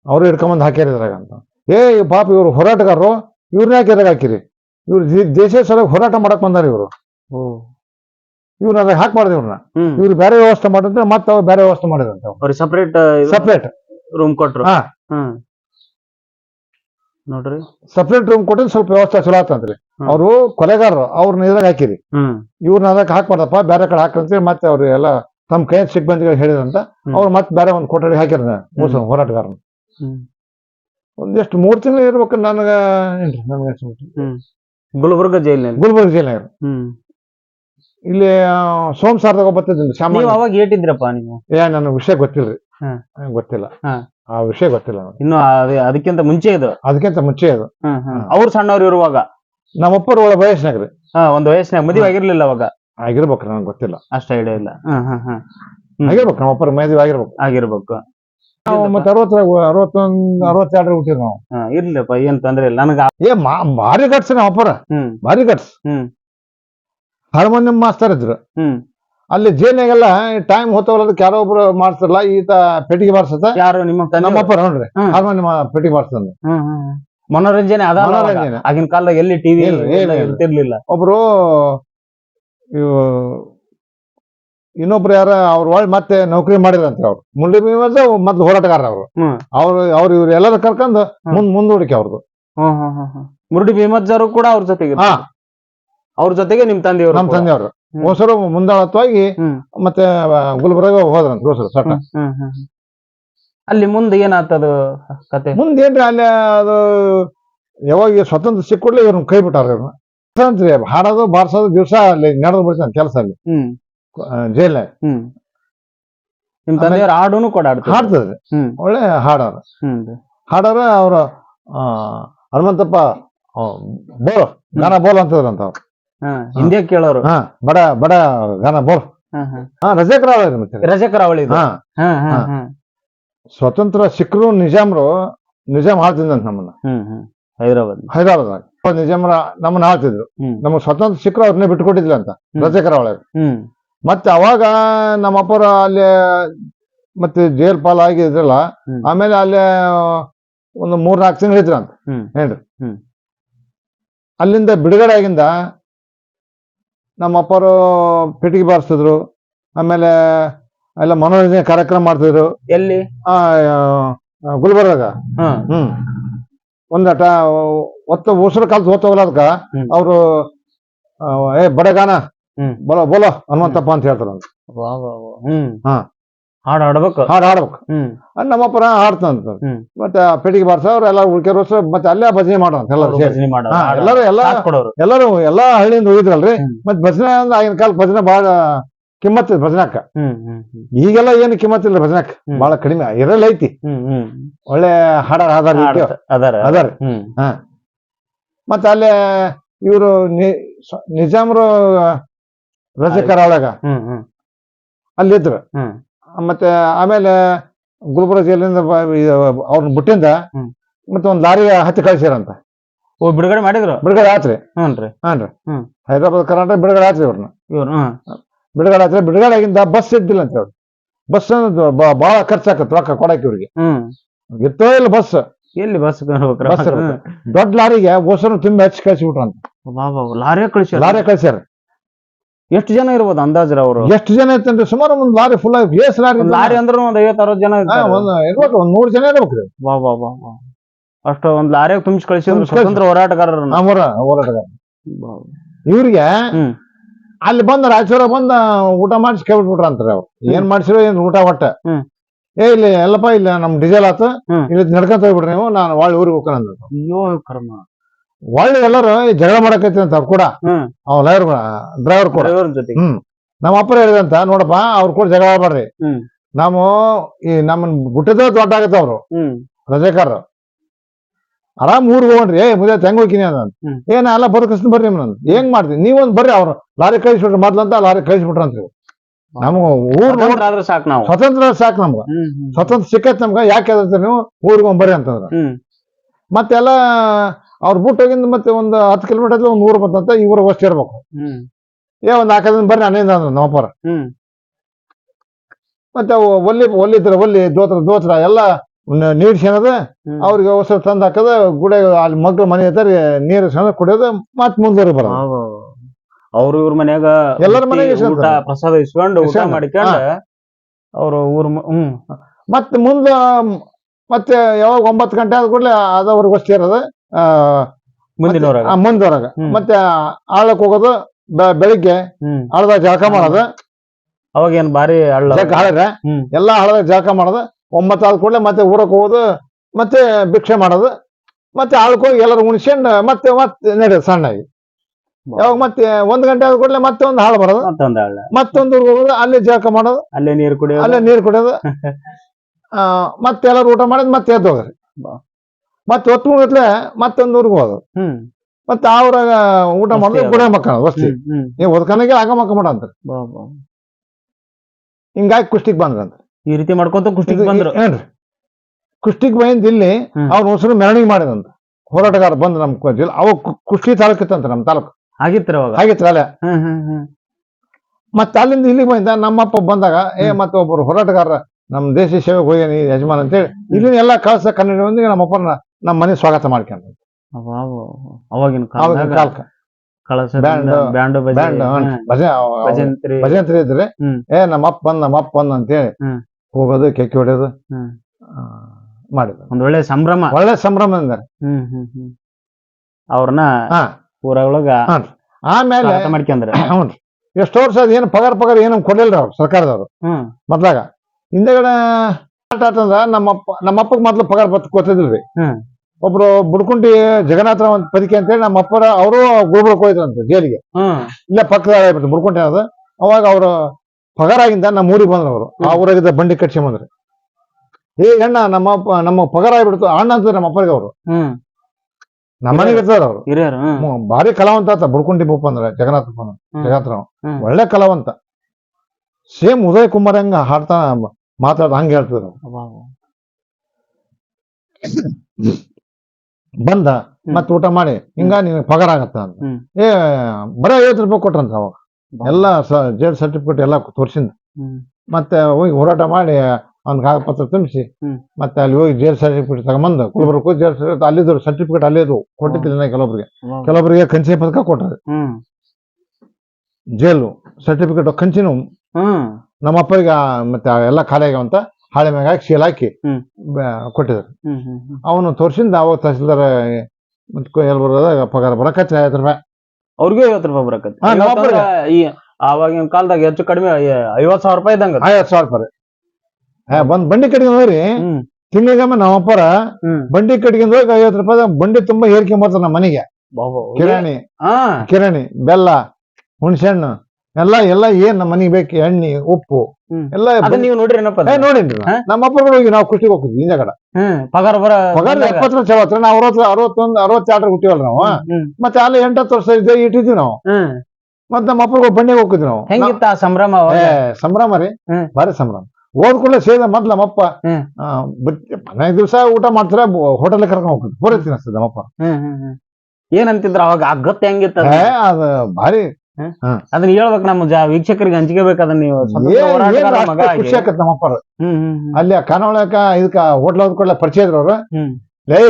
ಅವ್ರು ಹಿಡ್ಕೊಂಬಂದ್ ಹಾಕ್ಯಾರ ಇದ್ರಾಗ ಅಂತ. ಏ ಪಾಪ ಇವ್ರು ಹೋರಾಟಗಾರರು ಇವ್ರನ್ನ ಯಾಕೆ ಇದ್ರಾಗ ಹಾಕಿರಿ? ಇವ್ರು ದೇಶ ಸಲುವಾಗಿ ಹೋರಾಟ ಮಾಡಕ್ ಬಂದಾರ ಇವರು. ಇವ್ರನ್ನ ಅದ್ರಾಗ ಹಾಕ್ಬಾರ್ದು ಇವ್ರನ್ನ ಇವ್ರು ಬೇರೆ ವ್ಯವಸ್ಥೆ ಮಾಡಿದ್ರೆ ಮತ್ತೆ ಅವ್ರು ಬೇರೆ ವ್ಯವಸ್ಥೆ ಮಾಡಿದಂತೆ ಸಪರೇಟ್ ಸಪ್ರೇಟ್ ರೂಮ್ ಕೊಟ್ರು. ಹಾ. ನೋಡ್ರಿ. ಸಪ್ರೇಟ್ ರೂಮ್ ಕೊಟ್ಟಿದ್ದು ಸ್ವಲ್ಪ ವ್ಯವಸ್ಥೆ ಚಲೋ ಆತಂತ್ರಿ. ಅವರು ಕೊಲೆಗಾರರು ಅವ್ರನ್ನ ಇದ್ರಾಗ ಹಾಕಿರಿ. ಇವ್ರನ್ನ ಅದಕ್ಕೆ ಹಾಕ್ಬಾರ್ದಪ್ಪ ಬೇರೆ ಕಡೆ ಹಾಕಂತೇಳಿ ಮತ್ತೆ ಅವ್ರು ಎಲ್ಲ ತಮ್ಮ ಕೈ ಸಿಬ್ಬಂದಿಗಳು ಹೇಳಿದಂತ. ಅವ್ರು ಮತ್ತೆ ಬೇರೆ ಒಂದು ಕೊಠಡಿ ಹಾಕಿರ ಮೂಸ ಹೋರಾಟಗಾರನ ಒಂದಿಷ್ಟು ಮೂರ್ ತಿಂಗಳು ಇರ್ಬೇಕು ನನಗ ಏನ್ರಿ ನನಗೆ ಗುಲ್ಬರ್ಗ ಜೈಲಿನಲ್ಲಿ. ಗುಲ್ಬರ್ಗ ಹ್ಮ್. ಇಲ್ಲಿ ಸೋಮಸಾರದಾಗ ಶಾಮ ನೀವು ಸಾಮಾನ್ಯ ಅವಾಗ ಏಟಿದ್ರಪ್ಪ ನೀವು. ಏ ನನಗೆ ವಿಷಯ ಗೊತ್ತಿಲ್ರಿ. ಗೊತ್ತಿಲ್ಲ. ಆ ವಿಷಯ ಗೊತ್ತಿಲ್ಲ ನನಗೆ. ಇನ್ನು ಅದೇ ಅದಕ್ಕಿಂತ ಮುಂಚೆ ಇದು. ಅದಕ್ಕಿಂತ ಮುಂಚೆ ಅದು. ಅವ್ರು ಸಣ್ಣವ್ರು ಇರುವಾಗ? ನಮ್ಮಪ್ಪರ ಒಳ ವಯಸ್ಸಿನಾಗ್ರಿ ಹಾ ಒಂದು ವಯಸ್ಸಿನಾಗ ಮದುವೆ ಆಗಿರ್ಲಿಲ್ಲ ಅವಾಗ? ಆಗಿರ್ಬೇಕ್ರಿ ನನಗೆ ಗೊತ್ತಿಲ್ಲ. ಅಷ್ಟ ಐಡಿಯಾ ಇಲ್ಲ. ಹ್ಮ್ ಹ್ಮ್ ಹ್ಮ್. ಹ್ಮ್. ಆಗಿರ್ಬೇಕು ನಮ್ಮಪ್ಪರ ಮದುವೆ ಆಗಿರ್ಬೇಕು. ಆಗಿರ್ಬೇಕು. ನಾವು ಮತ್ತೆ ಅರವತ್ತರಾಗ ಅರವತ್ತೊಂದ್ ಅರವತ್ತೆರಡರ ಹುಟ್ಟಿದ್ ನಾವು. ಹಾ ಇರ್ಲಿಪ್ಪ ಏನ್ ತೊಂದ್ರೆ ಇಲ್ಲ. ನನಗ ಏ ಮಾ ಭಾರಿ ಗಟ್ಸ್ ನಮ್ಮಪ್ಪರ. ಹ್ಮ್. ಭಾರಿ ಗಟ್ಸ್. ಹ್ಮ್. ಹಾರ್ಮೋನಿಯಂ ಮಾಸ್ತರ್ ಇದ್ರು. ಹ್ಮ್. ಅಲ್ಲಿ ಜೇನಿಗೆಲ್ಲ ಟೈಮ್ ಹೋತವಲ್ಲದಕ್ಕೆ ಯಾರೋ ಒಬ್ರು ಮಾಡ್ತಾರಲ್ಲ ಈತ ಪೆಟ್ಟಿಗೆ ಬಾರ್ಸತ್ತ ಯಾರು ನಿಮ್ಮ ನಮ್ಮಪ್ಪ ನೋಡ್ರಿ. ನಿಮ್ಮ ಪೆಟ್ಟಿಗೆ ಬಾರ್ಸಂದ ಹ್ಮ್ ಹ್ಮ್ ಹ್ಮ್. ಮನೋರಂಜನೆ ಅದ ಮನೋರಂಜನೆ. ಆಗಿನ ಕಾಲದಾಗ ಎಲ್ಲಿ ಟಿವಿ. ಇರ್ತಿರ್ಲಿಲ್ಲ ಒಬ್ರು ಇನ್ನೊಬ್ರು ಯಾರ ಅವ್ರ ಒಳ್ ಮತ್ತೆ ನೌಕರಿ ಮಾಡಿರಂತೆ ಅವ್ರು ಮುಂದೆ ಮತ್ತೆ ಹೋರಾಟಗಾರ ಅವರು. ಅವ್ರು ಅವ್ರು ಇವ್ರು ಎಲ್ಲರೂ ಕರ್ಕೊಂಡು. ಮುಂದ್ ಮುಂದೂಡಿಕೆ ಅವ್ರದ್ದು. ಮುರುಡಿ ಭೀಮಜ್ಜರು ಕೂಡ ಅವ್ರ ಜೊತೆಗೆ ಹಾ ಅವ್ರ ಜೊತೆಗೆ ನಿಮ್ ತಂದೆಯವರು ನಮ್ ಕೂಡ. ತಂದೆಯವರು. ಹೊಸರು ಮುಂದಾಳತ್ವಾಗಿ ಮತ್ತೆ ಗುಲ್ಬರ್ಗ ಹೋದ್ರಂತ ಹೊಸರು ಸಟ. ಅಲ್ಲಿ ಮುಂದೆ ಏನಾಗ್ತದ ಕತೆ? ಮುಂದೆ ಏನ್ರಿ ಅಲ್ಲಿ ಅದು ಯಾವಾಗ ಸ್ವತಂತ್ರ ಸಿಕ್ಕೂಡ್ಲೆ ಇವ್ರನ್ನ ಕೈ ಬಿಟ್ಟಾರ ಇವ್ರನ್ನ. ಸ್ವತಂತ್ರ ಹಾಡೋದು ಬಾರ್ಸೋದು ದಿವಸ ಅಲ್ಲಿ ನಡೆದು ಬಿಡ್ತಾನೆ ಕೆಲಸ ಅಲ್ಲಿ. ಜೈಲ ನಿಮ್ ತಂದೆಯವ್ರ ಹಾಡುನು ಕೂಡ ಹಾಡ್ತದ್ರಿ. ಒಳ್ಳೆ ಹಾಡೋರು. ಹಾಡೋರ ಅವ್ರ ಹನುಮಂತಪ್ಪ ಬೋಲ್ ಗಾನ ಬೋಲ್ ಅಂತಂದ್ರಂತ ಅವ್ರು. ಹಿಂದೆ ಕೇಳೋರು. ಹಾ ಬಡ ಬಡ ಗಾನ ಬೋರ್. ಹಾ ಮತ್ತೆ. ರಜಕರ ಅವಳಿ ಹಾ. ಹಾ ಹಾ ಸ್ವತಂತ್ರ ಸಿಕ್ಕರು ನಿಜಾಮ್ರು ನಿಜಾಮ್ ಆಳ್ತಿದ್ದಂತ ನಮ್ಮನ್ನ. ಹ್ಮ್ ಹ್ಮ್ ಹೈದರಾಬಾದ್. ಹೈದರಾಬಾದ್ ನಿಜಾಮ್ರ ನಮ್ಮನ್ನ ಆಳ್ತಿದ್ರು ಹ್ಮ್. ನಮಗೆ ಸ್ವತಂತ್ರ ಸಿಕ್ಕರು ಅವ್ರನ್ನೇ ಬಿಟ್ಕೊಟ್ಟಿದ್ರು ಅಂತ ಹ್ಮ್. ಕರಾವಳಿ ಹ್ಮ್. ಮತ್ತೆ ಅವಾಗ ನಮ್ಮ ಅಪ್ಪರ ಅಲ್ಲಿ ಮತ್ತೆ ಜೇಲ್ ಪಾಲ್ ಆಗಿದ್ರಲ್ಲ ಹ್ಮ್. ಆಮೇಲೆ ಅಲ್ಲಿ ಒಂದು ಮೂರ್ ನಾಲ್ಕು ತಿಂಗಳು ಇದ್ರಂತ ಹ್ಮ್. ಏನ್ರಿ? ಹ್ಮ್. ಅಲ್ಲಿಂದ ಬಿಡುಗಡೆ ಆಗಿಂದ ನಮ್ಮ ಅಪ್ಪರು ಪೆಟ್ಟಿಗೆ ಬಾರಿಸಿದ್ರು. ಆಮೇಲೆ ಎಲ್ಲ ಮನೋರಂಜನೆ ಕಾರ್ಯಕ್ರಮ ಮಾಡ್ತಿದ್ರು. ಎಲ್ಲಿ? ಆ ಗುಲ್ಬರ್ಗ ಹ್ಮ್. ಒಂದಟ ಒತ್ತ ಉಸಿರು ಕಾಲದ ಹೋಗ್ತಾವಲ್ಲ ಅದಕ್ಕ ಹ್ಮ್. ಅವರು ಏ ಬಡಗಾನ. ಹ್ಮ್. ಬೋಲೋ ಬೋಲೋ ಹನುಮಂತಪ್ಪ ಅಂತ ಹೇಳ್ತಾರ ವಾ ವಾ ವಾ. ಹ್ಮ್. ಹಾ. ಹಾಡು ಹಾಡ್ಬೇಕು ಹಾಡು ಹಾಡ್ಬೇಕು ಹ್ಮ್. ನಮ್ಮ ನಮ್ಮಪ್ಪರ ಹಾಡ್ತಂತ ಹ್ಮ್. ಮತ್ತೆ ಪೆಟ್ಟಿಗೆ ಬಾರ್ಸ ಅವ್ರು ಎಲ್ಲ ವರ್ಷ ಮತ್ತೆ ಅಲ್ಲೇ ಭಜನೆ ಮಾಡೋಂತ ಎಲ್ಲರೂ ಎಲ್ಲಾ ಸೇರಿ. ಭಜನೆ ಮಾಡೋರು, ಹಾ, ಹಾಡು ಎಲ್ಲರೂ ಎಲ್ಲ ಸಾಥ್ ಕೊಡೋರು. ಎಲ್ಲರೂ ಎಲ್ಲಾ ಹಳ್ಳಿಯಿಂದ ಹೋಗಿದ್ರಲ್ರಿ. ಮತ್ತೆ ಮತ್ ಭಜನೆ ಅಂದ್ರೆ ಆಗಿನ ಕಾಲ ಭಜನೆ ಬಹಳ ಕಿಮ್ಮತ್ ಭಜನಕ್ಕ. ಹ್ಮ್ ಹ್ಮ್ ಹ್ಮ್. ಈಗೆಲ್ಲ ಏನು ಕಿಮ್ಮತ್ ಇಲ್ಲ ಭಜನಕ್ ಹ್ಮ್. ಬಹಳ ಕಡಿಮೆ ಇರಲ್ಲ ಐತಿ. ಹ್ಮ್ ಹ್ಮ್. ಒಳ್ಳೆ ಹಾಡ ಆಧಾರ ಹಾಡ್ತ- ಅದಾರ. ಅದಾರ. ಹ್ಮ್. ಮತ್ತೆ ಅಲ್ಲೇ ಇವರು ನಿಜಾಮ್ರು ರಜಕರ ಒಳಗ ಹ್ಮ್ ಹ್ಮ್. ಅಲ್ಲಿದ್ರು. ಹ್ಮ್. ಮತ್ತೆ ಆಮೇಲೆ ಗುಲ್ಬರ್ಗ ಜೈಲಿಂದ ಅವ್ರನ್ನ ಬಿಟ್ಟಿಂದ. ಮತ್ತೆ ಒಂದ್ ಲಾರಿ ಹತ್ತಿ ಕಳ್ಸಿರಂತ. ಓ ಬಿಡುಗಡೆ ಮಾಡಿದ್ರು? ಬಿಡುಗಡೆ ಆತ್ರಿ. ಹ್ಞೂನ್ರಿ ಹಾನ್ರಿ ಹ್ಮ್. ಹೈದರಾಬಾದ್ ಕರ್ನಾಟಕ ಬಿಡುಗಡೆ ಆತ್ರಿ ಅವ್ರನ್ನ ಇವ್ರು ಬಿಡುಗಡೆ ಆತ್ರಿ. ಬಿಡುಗಡೆ ಆಗಿಂದ ಬಸ್ ಇದ್ದಿಲ್ಲ ಅಂತ ಅವ್ರು ಬಸ್ ಬಹಳ ಖರ್ಚಾಕತ್ ರೊಕ್ಕ ಕೊಡಕ್ಕೆ ಇವ್ರಿಗೆ. ಹ್ಮ್. ಇರ್ತೋ ಇಲ್ಲ ಬಸ್? ಎಲ್ಲಿ ಬಸ್ ಬಸ್ ದೊಡ್ಡ ಲಾರಿಗೆ ಓಸರು ತುಂಬಿ ಹಚ್ಚಿ ಕಳ್ಸಿಬಿಟ್ರಂತ. ಲಾರಿ ಕಳ್ಸಿ ಲಾರಿ ಕಳ್ಸ್ಯಾರ. ಎಷ್ಟು ಜನ ಇರ್ಬೋದು ಅಂದಾಜ್ರ ಅವರು ಎಷ್ಟು ಜನ ಐತಂದ್ರೆ ಸುಮಾರು ಒಂದ್ ಲಾರಿ ಫುಲ್ ಆಗಿ ಎಸ್ ಲಾರಿ ಲಾರಿ ಅಂದ್ರೆ ಒಂದ್ ಐವತ್ ಅರವತ್ ಜನ ಹಾ. ಒಂದ್ ಇರ್ಬೇಕು ಒಂದ್ ನೂರ್ ಜನ ಇರ್ಬೇಕ್ರಿ ವಾ ವಾ ವಾ ವಾ. ಅಷ್ಟು ಒಂದ್ ಲಾರಿ ತುಂಬಿಸಿ ಕಳಿಸಿದ್ರು ತುಂಬ್ಸಿ ಕಳ್ಸಿ- ಸ್ವತಂತ್ರ ಹೋರಾಟಗಾರರು ನಮ್ಮೂರ ಹೋರಾಟಗಾರ. ಇವ್ರಿಗೆ ಹ್ಮ್. ಅಲ್ಲಿ ಬಂದ ರಾಯಚೂರ ಬಂದ ಊಟ ಮಾಡಿಸಿ ಕೇಳ್ಬಿಟ್ಬಿಟ್ರ ಅಂತಾರೆ ಅವ್ರು. ಏನ್ ಮಾಡ್ಸಿರೋ ಏನ್ ಊಟ ಹ್ಮ್. ಏ ಇಲ್ಲಿ ಎಲ್ಲಪ್ಪ ಇಲ್ಲ ನಮ್ ಡೀಸೆಲ್ ಆತು. ಹ್ಮ್. ಇಲ್ಲಿ ನಡ್ಕೊಂತ ಹೋಗ್ಬಿಡ್ರಿ ನೀವು ನಾನು ಒಳ್ಳೆ ಊರಿಗೆ ಹೋಗ್ಕೊಂಡ್ ಅಂದ್ರು. ಅಯ್ಯೋ ಕರ್ಮ. ಒಳ್ಳೆ ಎಲ್ಲರೂ ಈ ಜಗಳ ಮಾಡಕೈತಿ ಅಂತ ಅವ್ರು ಕೂಡ. ಅವ್ ಲೈವರ್ ಡ್ರೈವರ್ ಕೂಡ ಹ್ಮ್. ನಮ್ಮ ಅಪ್ಪರ ಹೇಳಿದಂತ ನೋಡಪ್ಪ ಅವ್ರು ಕೂಡ ಜಗಳ ಮಾಡ್ರಿ. ನಾವು ಈ ನಮ್ಮನ್ ಬಿಟ್ಟದ ದೊಡ್ಡ ಆಗತ್ತ ಅವ್ರು ರಜೆಕಾರ. ಆರಾಮ್ ಊರ್ಗ್ ಹೋಗ್ರಿ. ಏ ಮುದ್ದೆ ಹೆಂಗ್ ಹೋಗ್ತೀನಿ ಅದಂತ. ಏನ ಎಲ್ಲ ಬದುಕಿಸ್ತೀನಿ ಬರ್ರಿ ನಿಮ್ಮನ್ನ ಹೆಂಗ್ ಮಾಡ್ತೀನಿ ನೀವೊಂದ್ ಬರ್ರಿ ಅವ್ರು ಲಾರಿ ಕಳಿಸ್ಬಿಟ್ರಿ ಮೊದ್ಲಂತ ಲಾರಿ ಕಳಿಸ್ಬಿಟ್ರ ಅಂತ ನಮ್ಗ ಊರ್ ಸಾಕು ನಾವು. ಸ್ವತಂತ್ರ ಸಾಕು ನಮ್ಗ. ಸ್ವತಂತ್ರ ಸಿಕ್ಕತ್ ನಮ್ಗ ಯಾಕೆ ಅದಂತ ನೀವು? ಊರ್ಗ್ ಬರ್ರಿ ಅಂತಂದ್ರ. ಮತ್ತೆಲ್ಲ ಅವ್ರು ಬಿಟ್ಟು ಹೋಗಿಂದ ಮತ್ತೆ ಒಂದು ಹತ್ತು ಕಿಲೋಮೀಟರ್ ಒಂದು ನೂರು ಬಂತಂತ ಇವರು ಅಷ್ಟು ಇರ್ಬೇಕು. ಏ ಒಂದ್ ದಿನ ಬರ್ರಿ ಅನ್ನೇಂದ ಅಂದ್ರು ನಮ್ಮಪ್ಪರ ಮತ್ತೆ ಅವು ಒಲ್ಲಿ ಒಲ್ಲಿ ಇದ್ರ ಒಲ್ಲಿ ದೋತ್ರ ದೋತ್ರ ಎಲ್ಲ ನೀರು ಸೇನದ ಅವ್ರಿಗೆ ಅವಸರ ತಂದ್ ಹಾಕದ ಗುಡೆ ಅಲ್ಲಿ ಮಗ್ಳು ಮನೆ ಇರ್ತಾರೆ ನೀರು ಸೆಣದ ಕುಡಿಯೋದು ಮತ್ ಮುಂದುವರಿ ಬರ ಅವ. ಅವ್ರು ಇವ್ರ ಮನ್ಯಾಗ ಎಲ್ಲರ ಮನೆಗೆ ಪ್ರಸಾದ ಇಸ್ಕೊಂಡು ಊಟ ಮಾಡ್ಕೊಂಡು ಅವ್ರು ಊರ್ ಹ್ಮ್. ಮತ್ತೆ ಮುಂದ ಮತ್ತೆ ಯಾವಾಗ ಒಂಬತ್ತು ಗಂಟೆ ಆದ ಕೂಡಲೇ ಅದವ್ರಿಗೆ ಅಷ್ಟೇ ಇರೋದು ಮುಂದಿನವ್ರಾಗ. ಮತ್ತೆ ಆಳಕ್ ಹೋಗೋದು ಬೆಳಿಗ್ಗೆ ಹಳದಾಗ ಜಳಕ ಮಾಡೋದು. ಅವಾಗ ಏನ್ ಬಾರಿ ಹಳ್ಳ ಹ್ಮ್. ಎಲ್ಲಾ ಹಳದಾಗ ಜಳಕ ಮಾಡೋದು. ಒಂಬತ್ತು ಆದ ಕೂಡಲೇ ಮತ್ತೆ ಊರಕ್ ಹೋಗೋದು ಮತ್ತೆ ಭಿಕ್ಷೆ ಮಾಡೋದು ಮತ್ತೆ ಆಳಕ್ ಹೋಗಿ ಎಲ್ಲರೂ ಉಣಿಸ್ಕೊಂಡು ಮತ್ತೆ ಮತ್ತೆ ನಡೆಯೋದು ಸಣ್ಣಾಗಿ. ಯಾವಾಗ ಮತ್ತೆ ಒಂದ್ ಗಂಟೆ ಆದ ಕೂಡಲೇ ಮತ್ತೆ ಒಂದು ಹಾಳು ಬರೋದು. ಮತ್ತೊಂದು ಹಾಳು. ಮತ್ತೊಂದು ಹೋಗೋದು ಅಲ್ಲಿ ಜಳಕ ಮಾಡೋದು. ಅಲ್ಲೇ ನೀರು ಕುಡಿಯೋದು. ಅಲ್ಲೇ ನೀರು ಕುಡಿಯೋದು. ಆ, ಮತ್ತೆ ಎಲ್ಲರೂ ಊಟ ಮಾಡೋದು ಮತ್ತೆ ಎದ್ದು ಹೋಗ್ರಿ ಬಾ. ಮತ್ತೆ ಹೊತ್ತು ಮುಗಿದ್ಲೆ ಮತ್ತೊಂದು ಊರಿಗೆ ಹ್ಮ್. ಮತ್ತೆ ಅವ್ರಾಗ ಊಟ ಮಾಡಿದ್ರೆ ಗುಡೆ ಮಕ್ಕಳು ವಸ್ತಿ. ನೀವು ಒದ್ಕನಿಗೆ ಆಗ ಮಕ್ಕ ಮಾಡ ಅಂತ ಬಾ, ಬಾ. ಹಿಂಗಾಗಿ ಕುಷ್ಟಿಗೆ ಬಂದ್ರಂತ ಈ ರೀತಿ ಮಾಡ್ಕೊಂತ ಕುಷ್ಟಿಗೆ ಬಂದ್ರು. ಏನ್ರಿ? ಕುಷ್ಟಿಗೆ ಬಂದ್ ಇಲ್ಲಿ. ಅವ್ರ ಹೊಸರು ಮೆರವಣಿಗೆ ಮಾಡಿದಂತ. ಹೋರಾಟಗಾರ ಬಂದ್ ನಮ್ ಜಿಲ್ಲೆ ಅವ ಕುಷ್ಟಿ ತಾಲೂಕು ಇತ್ತಂತ ನಮ್ ತಾಲೂಕು. ಆಗಿತ್ರ ಆಗಿತ್ರ ಅಲ್ಲೇ. ಮತ್ತೆ ಅಲ್ಲಿಂದ ಇಲ್ಲಿಗೆ ಬಂದ ನಮ್ಮಪ್ಪ ಬಂದಾಗ ಏ ಮತ್ತ ಒಬ್ಬರು ಹೋರಾಟಗಾರ ನಮ್ ದೇಶ ಸೇವೆಗೆ ಹೋಗ್ಯಾನಿ ಯಜಮಾನ್ ಅಂತೇಳಿ ಇಲ್ಲಿನ ಎಲ್ಲ ಕಳಸ ಕನ್ನಡಿಗರೊಂದಿಗೆ ನಮ್ಮ ಅಪ್ಪನ ನಮ್ಮ ಮನೆ ಸ್ವಾಗತ ಮಾಡ್ಕೊಂಡು ಅವಾಗ ಅವಾಗಿನ ಕಾಲ ಕಾಲದಾಗ ಕಳಸ ಬ್ಯಾಂಡ್, ಬ್ಯಾಂಡು ಬಜೆ ಬ್ಯಾಂಡ್ ಭಜನೆ ಭಜಂತ್ರಿ. ಭಜಂತ್ರಿ ಇದ್ರೆ ಏ ನಮ್ಮ ಅಪ್ಪ ಬಂದ್ ನಮ್ಮ ಅಪ್ಪ ಬಂದ್ ಅಂತೇಳಿ. ಹೋಗೋದು ಕೆಕ್ಕಿ ಹೊಡೆಯೋದು ಮಾಡಿದ್ರು ಒಂದ್ ಒಳ್ಳೆ ಸಂಭ್ರಮ. ಒಳ್ಳೆ ಸಂಭ್ರಮ ಅಂದ್ರೆ. ಅವ್ರನ್ನ. ಊರೊಳಗ ಆಮೇಲೆ ಮಾಡ್ಕೊಂಡ್ರ. ಹ್ಞೂ ಎಷ್ಟು ವರ್ಷ ಅದ ಏನು ಪಗಾರ ಪಗಾರ ಏನು ಕೊಡ್ಲಿಲ್ಲ ಅವ್ರು ಸರ್ಕಾರದವ್ರು. ಮೊದ್ಲಾಗ. ಹಿಂದೆಗಡೆ ನಮ್ಮ ನಮ್ಮಪ್ಪ ನಮ್ಮಪ್ಪಗ್ ಮೊದ್ಲು ಪಗಾರ ಬತ್ ಗೊತ್ತಿದ್ರಿ ಹ್ಮ್. ಒಬ್ರು ಬುಡ್ಕುಂಟಿ ಜಗನ್ನಾಥ ಒಂದು ಪದಿಕೆ ಅಂತೇಳಿ ನಮ್ಮ ಅಪ್ಪರ ಅವರು ಗೋಬುರಕ್ಕೆ ಹೋಯ್ತಾರಂತೆ ಜೈಲಿಗೆ. ಇಲ್ಲ ಪಕ್ಕದ ಆಗ್ಬಿಟ್ಟು ಬುಡ್ಕುಂಟಿ ಅದು ಅವಾಗ ಅವರು ಪಗಾರ ಆಗಿಂದ ನಮ್ಮ ಊರಿಗೆ ಬಂದ್ರು ಅವರು. ಆ. ಊರಾಗಿದ್ದ ಬಂಡಿ ಕಟ್ಸಿ ಬಂದ್ರೆ. ಏ ಅಣ್ಣ ನಮ್ಮ ನಮ್ಮ ಪಗಾರ ಆಗ್ಬಿಡ್ತು. ಅಣ್ಣ ಅಂತ ನಮ್ಮ ಅಪ್ಪರಿಗೆ ಅವರು. ನಮ್ಮನೆಗೆ ನಮ್ಮ ಮನೆಗೆ ಇರ್ತಾರ ಅವರು. ಭಾರಿ ಕಲಾವಂತ ಆತ ಬುಡ್ಕುಂಟಿ ಬಪ್ಪ ಅಂದ್ರೆ ಜಗನ್ನಾಥ. ಜಗನ್ನಾಥರಾವ್ ಒಳ್ಳೆ ಕಲಾವಂತ. ಸೇಮ್ ಉದಯ್ ಕುಮಾರ್ ಹಂಗ ಹಾಡ್ತಾ ಮಾತಾಡ ಹಂಗ ಹೇಳ್ತಿದ್ರು. ಬಂದ ಮತ್ತೆ ಊಟ ಮಾಡಿ ಹಿಂಗ ನಿನ್ ಪಗಾರ ಆಗತ್ತ ಅಂತ ಏ ಬರೀ ಐವತ್ತು ರೂಪಾಯಿ ಕೊಟ್ರಂತ ಅವಾಗ. ಎಲ್ಲ ಜೇಡ್ ಸರ್ಟಿಫಿಕೇಟ್ ಎಲ್ಲ ತೋರ್ಸಿಂದ. ಮತ್ತೆ ಹೋಗಿ ಹೋರಾಟ ಮಾಡಿ ಅವ್ನ ಕಾಗದ ಪತ್ರ ತುಂಬಿಸಿ. ಮತ್ತೆ ಅಲ್ಲಿ ಹೋಗಿ ಜೇಲ್ ಸರ್ಟಿಫಿಕೇಟ್ ತಗೊಂಬಂದು ಕುಲ್ಬರ್ಗ ಕೂತ್ ಜೇಲ್ ಸರ್ಟಿಫಿಕೇಟ್ ಅಲ್ಲಿದ್ರು ಸರ್ಟಿಫಿಕೇಟ್ ಅಲ್ಲೇ ಇದ್ವು ಕೊಟ್ಟಿದ್ದಿಲ್ಲ ಕೆಲವೊಬ್ಬರಿಗೆ ಕೆಲವೊಬ್ರಿಗೆ. ಕಂಚಿನ ಪದಕ ಕೊಟ್ಟರು ಜೇಲು ಸರ್ಟಿಫಿಕೇಟ್ ಕಂಚಿನ ಹ್ಮ್. ನಮ್ಮ ಅಪ್ಪಗೆ ಆ ಮತ್ತೆ ಎಲ್ಲಾ ಎಲ್ಲ ಖಾಲಿ ಆಗ್ಯಾವಂತ ಹಾಳೆ ಮ್ಯಾಗ ಹಾಕಿ ಶೀಲ್ ಹಾಕಿ ಕೊಟ್ಟಿದ್ರು. ಅವನು ತೋರಿಸಿದ ಅವಾಗ ತಹಸೀಲ್ದಾರ ಎಲ್ಲಿ ಬರೋದಾಗ ಪಗಾರ ಬರಕತ್ತ ಐವತ್ತು ರೂಪಾಯಿ. ಅವ್ರಿಗೂ ಐವತ್ತು ರೂಪಾಯಿ ಬರಕತ್ತ ಈ ಆವಾಗಿನ ಕಾಲದಾಗ ಹೆಚ್ಚು ಕಡಿಮೆ ಐ- ಐವತ್ ಸಾವಿರ ರೂಪಾಯಿ ಇದ್ದಂಗ ಐವತ್ತು ಸಾವಿರ ರೂಪಾಯಿ ಬಂದ್ ಬಂಡಿ ಕಡೆಗೆ ಹೋಗ್ರಿ. ತಿಂಗಳಿಗೊಮ್ಮೆ ನಮ್ಮ ಅಪ್ಪರ ಬಂಡಿ ಕಡೆಗಿಂದ ಹೋಗಿ ಐವತ್ತು ರೂಪಾಯಿ ಬಂಡಿ ತುಂಬಾ ಹೇರ್ಕೊಂಡ್ ಬರ್ತಾರೆ ನಮ್ಮ ಮನೆಗೆ. ಕಿರಾಣಿ ಕಿರಾಣಿ ಬೆಲ್ಲ ಹುಣಸೆಹಣ್ಣು ಎಲ್ಲ ಎಲ್ಲ ಏನ್ ನಮ್ಮ ಮನೆಗೆ ಬೇಕು ಎಣ್ಣೆ ಉಪ್ಪು. ಎಲ್ಲ ಅದನ್ನ ನೀವು ನೋಡ್ರಿ ಏನಪ್ಪ ಏ ನೋಡಿನ್ರಿ ಹಾ? ನಮ್ಮ ಅಪ್ಪ ಕೂಡ ಹೋಗಿ ನಾವು ಖುಷಿಗೆ ಹೋಗ್ತಿದ್ವಿ ಹಿಂದಗಡೆ ಹ್ಮ್ ಪಗಾರ ಬರ ಪಗಾರ ಬಂದಾಗ. ಎಪ್ಪತ್ತರ ಚವತ್ತರ ನಾವು ಅರವತ್ತು ಅರವತ್ತೊಂದು ಅರವತ್ತೆರಡರ ಹುಟ್ಟಿವಲ್ಲ ನಾವು. ಹ್ಮ್ ಮತ್ತೆ ಅಲ್ಲಿ ಎಂಟತ್ತು ವರ್ಷ ಇದ್ದೆ ಇಟ್ಟಿದ್ವಿ ನಾವು. ಹ್ಮ್. ಮತ್ತೆ ನಮ್ಮ ಅಪ್ಪಗೆ ಬಂಡಿಗೆ ಹೋಗಿದ್ವಿ ನಾವು. ಹೆಂಗಿತ್ತ ಆ ಸಂಭ್ರಮ ಅವಾಗ? ಏ ಸಂಭ್ರಮ ರೀ. ಹ್ಮ್. ಭಾರಿ ಸಂಭ್ರಮ. ಹೋದ್ ಕೂಡಲೇ ಸೇದ ಮೊದ್ಲು ನಮ್ಮಪ್ಪ ಹ್ಮ್. ಹದಿನೈದು ದಿವಸ ಊಟ ಮಾಡ್ತಾರೆ ಹೋಟೆಲ್ ಕರ್ಕೊಂಡು ಹೋಗ್ತಿದ್ವಿ ಬರೀ ತಿನ್ನಿಸ್ತದೆ ನಮ್ಮಪ್ಪ ಹ್ಮ್ ಹ್ಮ್ ಹ್ಮ್. ಏನಂತಿದ್ರ ಅವಾಗ? ಆ ಗತ್ ಹೆಂಗಿತ್ತ ಏ ಅದು ಭಾರಿ. ಅದನ್ನ ಹೇಳ್ಬೇಕು ನಮ್ಮ ಜ ವೀಕ್ಷಕರಿಗೆ ಹಂಚ್ಕೋಬೇಕು ಅದನ್ನ ನೀವು ಸ್ವತಂತ್ರ ಏನ್- ಏನ್ ಹೋರಾಟಗಾರ ಅಷ್ಟು ಮಗ ಆಗಿ. ಖುಷಿ ಆಕತ್ ನಮ್ಮಪ್ಪ ಹ್ಮ್ ಹ್ಮ್ ಹ್ಮ್. ಅಲ್ಲಿ ಕನ್ನಡಕ ಇದಕ್ಕ ಹೋಟ್ಲ್ ಕೂಡಲೇ ಪರಿಚಯ ಇದ್ರು ಅವ್ರು. ಹ್ಮ್. ಲೇ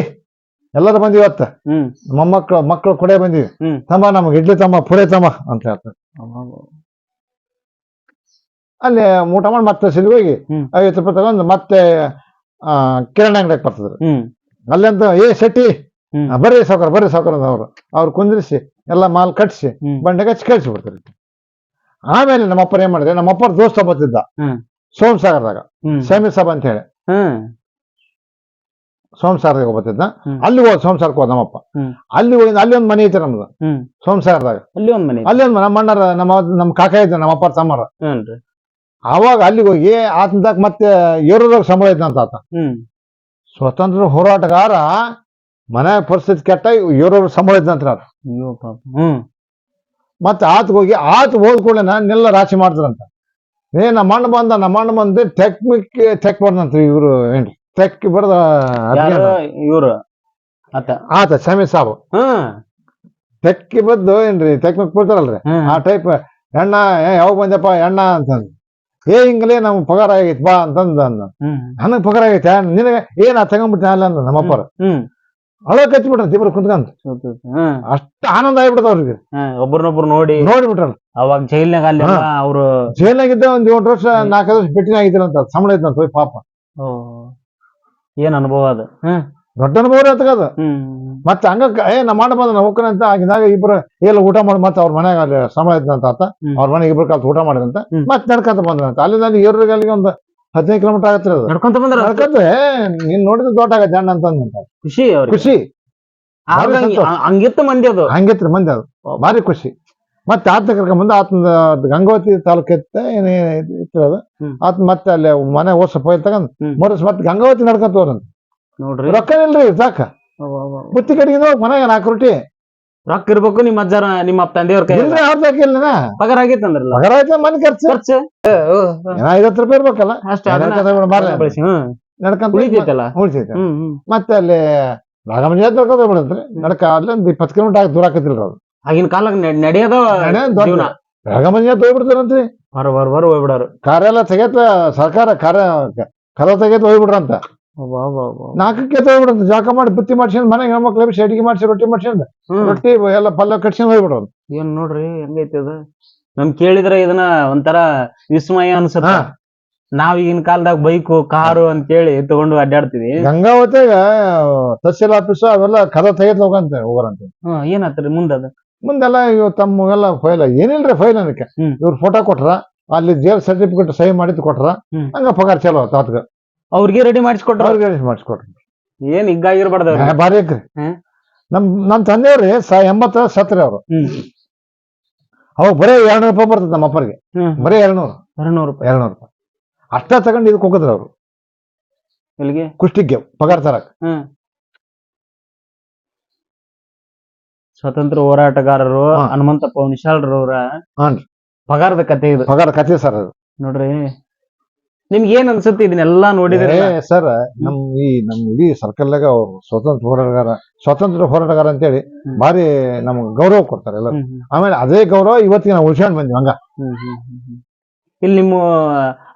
ಎಲ್ಲರೂ ಬಂದಿವಿ ಇವತ್ತ. ಹ್ಮ್. ಮೊಮ್ಮಕ್ಳು ಮಕ್ಳು ಕೊಡೆ ಬಂದಿವಿ. ಹ್ಮ್. ತಮ್ಮ ನಮ್ಗೆ ಇಡ್ಲಿ ತಮ್ಮ ಪೂರೆ ತಮ್ಮ ಅಂತ ಹೇಳ್ತಾರೆ. ಅಲ್ಲಿ ಊಟ ಮಾಡಿ ಮತ್ತೆ ಸಿಲಿ ಹೋಗಿ ಹ್ಮ್. ಐವತ್ತು ರೂಪಾಯಿ ತಗೊಂಡು ಮತ್ತೆ ಆ, ಕಿರಾಣಿ ಅಂಗಡಿಗೆ ಬರ್ತಿದ್ರು. ಹ್ಮ್. ಅಲ್ಲಂತ ಏ ಶೆಟ್ಟಿ ಹ್ಮ್. ಆ, ಬರ್ರಿ ಸಾವ್ಕಾರ ಬರ್ರಿ ಸಾವ್ಕಾರ ಅವ್ರು. ಅವ್ರು ಕುಂದ್ರಿಸಿ ಎಲ್ಲ ಮಾಲ್ ಕಟ್ಸಿ ಬಂಡೆ ಕಚ್ಚಿ ಹಚ್ಚಿ ಕಳಿಸಿ ಬಿಡ್ತಾರೆ. ಆಮೇಲೆ ನಮ್ಮಪ್ಪ ಏನ್ ಮಾಡಿದ್ರೆ ನಮ್ಮ ಅಪ್ಪರ ದೋಸ್ತ ಬರ್ತಿದ್ದ. ಸೋಮಸಾಗರದಾಗ. ಸಮೀರ್ ಸೇಮಿ ಸಾಬ್ ಅಂತ ಹೇಳಿ. ಸೋಮಸಾಗರದಾಗ ಸೋಮಸಾರದಾಗ ಬರ್ತಿದ್ದ. ಅಲ್ಲಿ ಹೋದ್ ಸೋಮಸಾರಕ್ಕೆ ಹೋದ ನಮ್ಮಪ್ಪ. ಅಲ್ಲಿ ಹೋಗಿ ಅಲ್ಲಿ ಒಂದ್ ಮನೆ ಐತೆ ನಮ್ದು. ಸೋಮಸಾಗರದಾಗ. ಸೋಮಸಾರದಾಗ ಅಲ್ಲಿ ಒಂದ್ ಮನೆ ಅಲ್ಲಿ ಒಂದ್ ನಮ್ಮ ಅಣ್ಣರ ನಮ್ಮ ನಮ್ಮ ಕಾಕ ಇದ್ದ ನಮ್ಮ ಅಪ್ಪರ ತಮ್ಮರ ಅವಾಗ ಅಲ್ಲಿಗೆ ಹೋಗಿ ಆತಂದಾಗ ಮತ್ತೆ ಏರೋದಾಗ ಸಂಬಳ ಇದ್ದಂತ ಆತ. ಸ್ವತಂತ್ರ ಹೋರಾಟಗಾರ ಮನೆ ಪರಿಸ್ಥಿತಿ ಕೆಟ್ಟ ಇವರವ್ರು ಸಂಬಳ ನಂತರ ಅಯ್ಯೋ ಪಾಪ. ಹ್ಮ್. ಮತ್ತೆ ಆತ ಹೋಗಿ ಆತ ಹೋದ ಕೂಡಲೇ ನೆಲ್ಲ ರಾಶಿ ಮಾಡ್ತಾರಂತ. ಏ ನಮ್ಮ ಅಣ್ಣ ಬಂದ ನಮ್ಮ ಅಣ್ಣ ಬಂದು ಟೆಕ್ನಿಕ್ ಟೆಕ್ ಬರ್ದಂತ ಇವ್ರು ಏನ್ರಿ? ಟೆಕ್ ಬರ್ದ ಇವ್ರು. ಆತ. ಆತ ಸಾಬು ಸಾಬ್. ಹ್ಮ್ ಟೆಕ್ ಬದ್ದು ಏನ್ರಿ ಟೆಕ್ ಬರ್ತಾರಲ್ರಿ ಆ ಟೈಪ್ ಎಣ್ಣ ಏ ಯಾವಾಗ ಬಂದಪ್ಪ ಎಣ್ಣ ಅಂತಂದು. ಏ ಹಿಂಗಲೇ ನಮ್ ಪಗಾರ ಆಗೈತಿ ಬಾ ಅಂತಂದ ನನಗ್ ಪಗಾರ ಆಗೈತೆ ನಿನಗೆ ಏನ್ ತಗೊಂಡ್ಬಿಟ್ಟೆ ಅಲ್ಲ ಅಂದ ನಮ್ಮಪ್ಪರ. ಹ್ಮ್ ಕಚ್ಚಿ ಬಿಟ್ರ ಇಬ್ರು ಕುಂತ್ಕಂತ. ಅಷ್ಟ ಆನಂದ ಆಗ್ಬಿಡ್ತಾವ ಅವ್ರಿಗೆ. ಒಬ್ಬರನ್ನೊಬ್ರು ಒಬ್ರನ್ನೊಬ್ರು ನೋಡಿ ಬಿಟ್ರ ಅವಾಗ ಜೈಲ್ನಾಗ ಅಲ್ಲಿ ಅವ್ರು ಜೈಲ್ನಾಗಿದ್ದ ಒಂದ್ ಏಳು ವರ್ಷ ನಾಲ್ಕೈದು ವರ್ಷ ಭೇಟಿನ ಅಂತ ಸಂಬಳ ಇದ್ದಂತ ಹೋಯ್ ಪಾಪ. ಏನ್ ಅನುಭವ ಅದ ದೊಡ್ಡ ಅನುಭವ ಅದು ಹ್ಮ್ ಮತ್ತೆ ಹಂಗ ಏ ನಮ್ಮ ಮಾಡಬಾರ್ದು ಬಂದ ಹೋಗ್ತಾನೆ ಅಂತ ಆಗಿದಾಗ ಇಬ್ರು ಎಲ್ಲ ಊಟ ಮಾಡಿ ಮತ್ತೆ ಅವ್ರ ಮನ್ಯಾಗ ಅಲ್ಲಿ ಸಂಬಳ ಇದ್ದಂತ ಆತ. ಅವ್ರ ಮನೆಗೆ ಇಬ್ರು ಕಾಲ ಊಟ ಮಾಡಿದಂತ. ಮತ್ತೆ ನಡ್ಕಂತ ಬಂದ್ರಂತ ಅಲ್ಲಿ ನಾನು ಏರ್ರಿಗೆ ಅಲ್ಲಿಗೆ ಒಂದು ಹದಿನೈದು ಕಿಲೋಮೀಟರ್ ಆಗತ್ತೆ ಅದು. ನಡ್ಕೊಂತ ಬಂದ್ರ ನಡ್ಕಂತ ಏ, ನೀನ್ ನೋಡಿದ್ರೆ ದೊಡ್ಡ ಆಗತ್ತೆ ಅಣ್ಣ ಅಂತಂದಂತ ಖುಷಿ ಅವ್ರಿಗೆ. ಖುಷಿ. ಭಾರಿ ಸಂತೋಷ. ಹಂಗಿತ್ತು ಮಂದಿ ಅದು. ಹಂಗಿತ್ರಿ ಮಂದಿ ಅದು. ಭಾರಿ ಖುಷಿ. ಮತ್ತೆ ಆತ ಕರ್ಕೊಂಡ್ ಆತನ ಗಂಗಾವತಿ ತಾಲೂಕು ಇತ್ತ ಏನೇ ಇತ್ತು ಅದು. ಹ್ಮ್. ಆತ ಮತ್ತೆ ಅಲ್ಲಿ ಮನೆ ಓಸ ಪೋಯ್ ತಗೊಂಡ್ ಹ್ಮ್. ಮರಸ್ ಮತ್ತೆ ಗಂಗಾವತಿ ನಡ್ಕೊಂತ ಹೋರಂತ ನೋಡ್ರಿ. ರೊಕ್ಕ ಇಲ್ರಿ ಸಾಕ. ಬುತ್ತಿ ಕಡೆಗಿಂದ ಹೋಗ್ ಮನೆಗೆ ನಾಲ್ಕು ರೊಟ್ಟಿ ರೊಕ್ಕ ಇರ್ಬೇಕು ನಿಮ್ಮ ಅಜ್ಜಾರ ನಿಮ್ಮ ತಂದೆಯವ್ರ ಕೈ ಇಲ್ರಿ ಅವ್ರ ಸಾಕ ಇಲ್ಲ ಪಗಾರ ಆಗೈತಂದ್ರಲ್ಲ? ಪಗಾರ ಆಯ್ತು ಮನೆ ಖರ್ಚು. ಖರ್ಚು? ಐವತ್ತು ರೂಪಾಯಿ ಇರ್ಬೇಕಲ್ಲ? ಅಷ್ಟೇ ಬಳಸಿ ನಡ್ಕೊಂತ ಉಳಿತೈತಲ್ಲ? ಉಳಿತೈತೆ. ಮತ್ತೆ ಅಲ್ಲಿ ರಾಗಮಂಜಾತ್ ನಡ್ಕೊಂತ ಬಿಡಂತ್ರಿ ನಡ್ಕ ಅಲ್ಲೊಂದು ಇಪ್ಪತ್ತು ಕಿಲೋಮೀಟರ್ ಆಗಿ ದೂರ ಆಕತಿಲ್ರಿ ಅವ್ರು. ಆಗಿನ ಕಾಲಕ್ಕೆ ನಡ್- ನಡೆಯೋದ ರಾಗಮಂಜಾತ್ ಹೋಗ್ಬಿಡ್ತಾರಂತ್ರಿ. ಹೊರ ಹೊರ ಹೊರ ಹೋಗ್ಬಿಡಾರು. ಕಾರ್ಯ ತೆಗೆತ ಸರ್ಕಾರ ಕಾರ್ಯ ಕರ ತೆಗೆತ ಹೋಗ್ಬಿಡ್ರಂತ. ನಾಲ್ಕಕ್ಕೆ ಹೋಗ್ಬಿಡಂತ ಜಾಕ ಮಾಡಿ ಬುತ್ತಿ ಮಾಡ್ಸ್ಕೊಂಡ್ ಮನೆಗೆ ಹೆಣ್ಮಕ್ಳು ಎಬ್ಬಿಸಿ ಅಡಿಗೆ ಮಾಡಿಸಿ ರೊಟ್ಟಿ ಮಾಡ್ಸ್ಕೊಂಡ್ ರೊಟ್ಟಿ ಎಲ್ಲ ಪಲ್ಯ ಕಟ್ಸ್ಕೊಂಡ್ ಹೋಗ್ಬಿಡೋದು. ಏನ್ ನೋಡ್ರಿ ಹೆಂಗೈತಿ ಅದು? ನಮ್ ಕೇಳಿದ್ರೆ ಇದನ್ನ ಒಂಥರ ವಿಸ್ಮಯ ಅನ್ಸುತ್ತ. ನಾವ್ ಈಗಿನ ಕಾಲದಾಗ ಬೈಕು ಕಾರು ಅಂತೇಳಿ ತಗೊಂಡು ಅಡ್ಡಾಡ್ತೀವಿ. ಗಂಗಾವತಿಗ ತಹಸೀಲ್ ಆಫೀಸ್ ಅವೆಲ್ಲ ಕದ ತೆಗೆದ್ ಹೋಗಂತ ಹೋಗ್ರಂತ. ಏನಾತ್ರಿ ಮುಂದದ ಮುಂದೆಲ್ಲ ಇವ್ ತಮ್ಮೆಲ್ಲ ಫೈಲ್ ಏನಿಲ್ರಿ ಫೈಲ್ ಅದಕ್ಕೆ? ಇವ್ರು ಫೋಟೋ ಕೊಟ್ರ ಅಲ್ಲಿ ಜೇಲ್ ಸರ್ಟಿಫಿಕೇಟ್ ಸಹಿ ಮಾಡಿದ್ ಕೊಟ್ರ ಹಂಗ ಪಗಾರ ಚಲೋ ಆತ ಆತ್ಗ ಅವ್ರಿಗೆ ರೆಡಿ ಮಾಡಿಸ್ಕೊಟ್ರ. ಅವ್ರಿಗೆ ಮಾಡಿಸ್ಕೊಟ್ರಿ. ಏನ್ ಹಿಗ್ಗಾಗಿರ್ಬಾರ್ದ ಏ, ಭಾರಿ ಐತ್ರಿ. ಹ್ಮ್. ನಮ್ ನಮ್ ತಂದೆಯವ್ರಿ ಸ ಎಂಬತ್ತ ಸತ್ರಿ ಅವ್ರು. ಹ್ಮ್. ಅವಾಗ ಬರೀ ಎರಡ್ನೂರು ರೂಪಾಯಿ ಬರ್ತದೆ ನಮ್ಮ ಅಪ್ಪರಿಗೆ. ಹ್ಮ್ ಬರೀ ಎರಡ್ನೂರು. ಎರಡ್ನೂರು ರೂಪಾಯಿ. ಎರಡ್ನೂರು ರೂಪಾಯಿ. ಅಷ್ಟ ತಗೊಂಡು ಇದಕ್ಕೆ ಹೋಗಿದ್ರು ಅವ್ರು. ಇಲ್ಲಿಗೆ ಕುಷ್ಟಿಗೆ ಪಗಾರ ತರಕ್. ಹ್ಮ್ ಸ್ವತಂತ್ರ ಹೋರಾಟಗಾರರು ಹಾ. ಹನುಮಂತಪ್ಪ ನಿಶಾಲ್ರವ್ರ ಹಾನ್ರಿ. ಪಗಾರದ ಕತೆ ಇದು. ಪಗಾರ ಕತೆ ಸರ್ ಅದು. ನೋಡ್ರಿ ನಿಮ್ಗೆ ಏನ್ ಅನ್ಸುತ್ತೆ ಇದನ್ನೆಲ್ಲ ನೋಡಿದ್ರೆ? ಸರ್ ನಮ್ ಈ ನಮ್ ಇಡೀ ಸರ್ಕಲ್ದಾಗ ಅವ್ರು ಸ್ವತಂತ್ರ ಹೋರಾಟಗಾರ ಸ್ವತಂತ್ರ ಹೋರಾಟಗಾರ ಅಂತೇಳಿ. ಭಾರಿ ನಮ್ಗೆ ಗೌರವ ಕೊಡ್ತಾರೆ ಎಲ್ಲ ಆಮೇಲೆ ಅದೇ ಗೌರವ ಇವತ್ತಿಗೆ ನಾವು ಉಳ್ಸ್ಕೊಂಡ್ ಬಂದ್ವಿ ಹಂಗ. ಇಲ್ಲಿ ನಿಮ್ಮ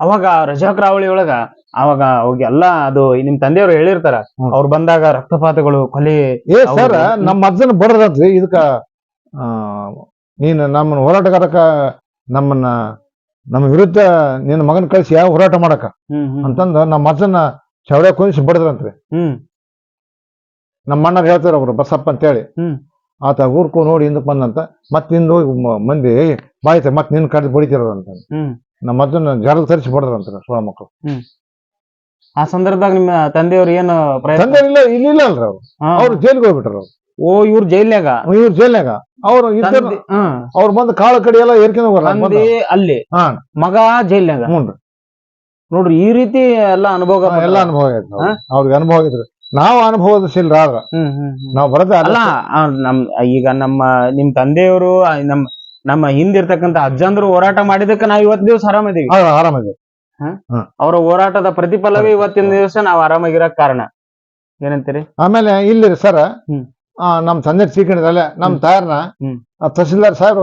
ಅವಾಗ ರಜಾ ಕರಾವಳಿ ಒಳಗ ಅವಾಗ ಅವಾಗೆಲ್ಲ ಅದು ನಿಮ್ ತಂದೆಯವ್ರು ಹೇಳಿರ್ತಾರ. ಅವ್ರು ಬಂದಾಗ ರಕ್ತಪಾತಗಳು ಕೊಲೆ ಏ ಸರ್ ನಮ್ಮ ಅಜ್ಜನ ಬಡದ್ರಿ ಇದಕ್ಕ ಆ, ನೀನು ನಮ್ಮನ್ನ ಹೋರಾಟಗಾರಕ ನಮ್ಮನ್ನ ನಮ್ಮ ವಿರುದ್ಧ ನಿನ್ನ ಮಗನ ಕಳಿಸಿ ಯಾವ ಹೋರಾಟ ಮಾಡಕ? ಅಂತಂದ ನಮ್ಮ ಅಜ್ಜನ ಚವಡೆ ಕುಣಿಸಿ ಬಡದ್ರಂತ್ರಿ. ನಮ್ಮ ಅಣ್ಣ ಹೇಳ್ತಾರ ಅವ್ರು ಬಸಪ್ಪ ಅಂತೇಳಿ. ಆತ ಊರ್ಕೋ ನೋಡಿ ಹಿಂದಕ್ ಬಂದಂತ ಮತ್ ನಿಂದು ಮಂದಿ ಬಾಯ್ತ ಮತ್ ನಿನ್ ಕಡ್ದು ಬಡಿತಿರೋದಂತ ನಮ್ಮ ಅಜ್ಜನ ಜಾರದ ತರಿಸಿ ಬಡದ್ರಂತ ಸೋಳ ಮಕ್ಕಳು ಆ ಸಂದರ್ಭದಾಗ ನಿಮ್ಮ ತಂದೆಯವ್ರು ಏನು ಪ್ರಯತ್ನ ತಂದೆ ಇಲ್ಲ ಇಲ್ಲಿಲ್ಲ ಅಲ್ರಿ ಅವ್ರು. ಅವ್ರು ಜೈಲ್ಗೆ ಹೋಗ್ಬಿಟ್ರು ಓ ಇವ್ರ ಜೈಲ್ನಾಗ ಇವ್ರ ಜೈಲ್ನಾಗ ಅವ್ರು ಇದ್ದ ಅವ್ರು ಬಂದು ಕಾಳ ಕಡಿ ಎಲ್ಲ ಏರ್ಕೊಂಡು ತಂದೆ ಅಲ್ಲಿ. ಹಾ. ಮಗ ಜೈಲ್ನಾಗ. ನೋಡ್ರಿ ಈ ರೀತಿ ಎಲ್ಲ ಅನುಭವ ಎಲ್ಲ ಅನುಭವ ಆಗೈತೆ ಅವ್ರಿಗೆ. ಅವ್ರಿಗೆ ಅನುಭವ ಆಗಿದ್ರು. ನಾವು ಅನುಭವದಶೀಲ್ರ ಆದ್ರ. ಹ್ಮ್ ಹ್ಮ್ ಹ್ಮ್. ನಾವು ಬರದೆ ಅಲ್ಲ ಆ, ನಮ್ ಈಗ ನಮ್ಮ ನಿಮ್ ತಂದೆಯವರು ಆ, ನಮ್ಮ ನಮ್ಮ ಹಿಂದಿರ್ತಕ್ಕಂತ ಅಜ್ಜಂದ್ರು ಹೋರಾಟ ಮಾಡಿದಕ್ಕೆ ನಾವ್ ಇವತ್ ದಿವಸ ಆರಾಮದೀವಿ ಆರಾಮಿದೀವಿ ಅವರ ಹೋರಾಟದ ಪ್ರತಿಫಲವೇ ಇವತ್ತಿನ ದಿವಸ ನಾವು ಆರಾಮಾಗಿರಕ್ ಕಾರಣ. ಏನಂತೀರಿ? ಆಮೇಲೆ ಇಲ್ಲಿ ಸರ್. ಹ್ಮ್. ನಮ್ಮ ತಂದೆ ಚೀಕಣಿದಲ್ಲೇ ನಮ್ಮ ತಾಯರ್ನ ತಹಸೀಲ್ದಾರ್ ಸಾಹೇಬ್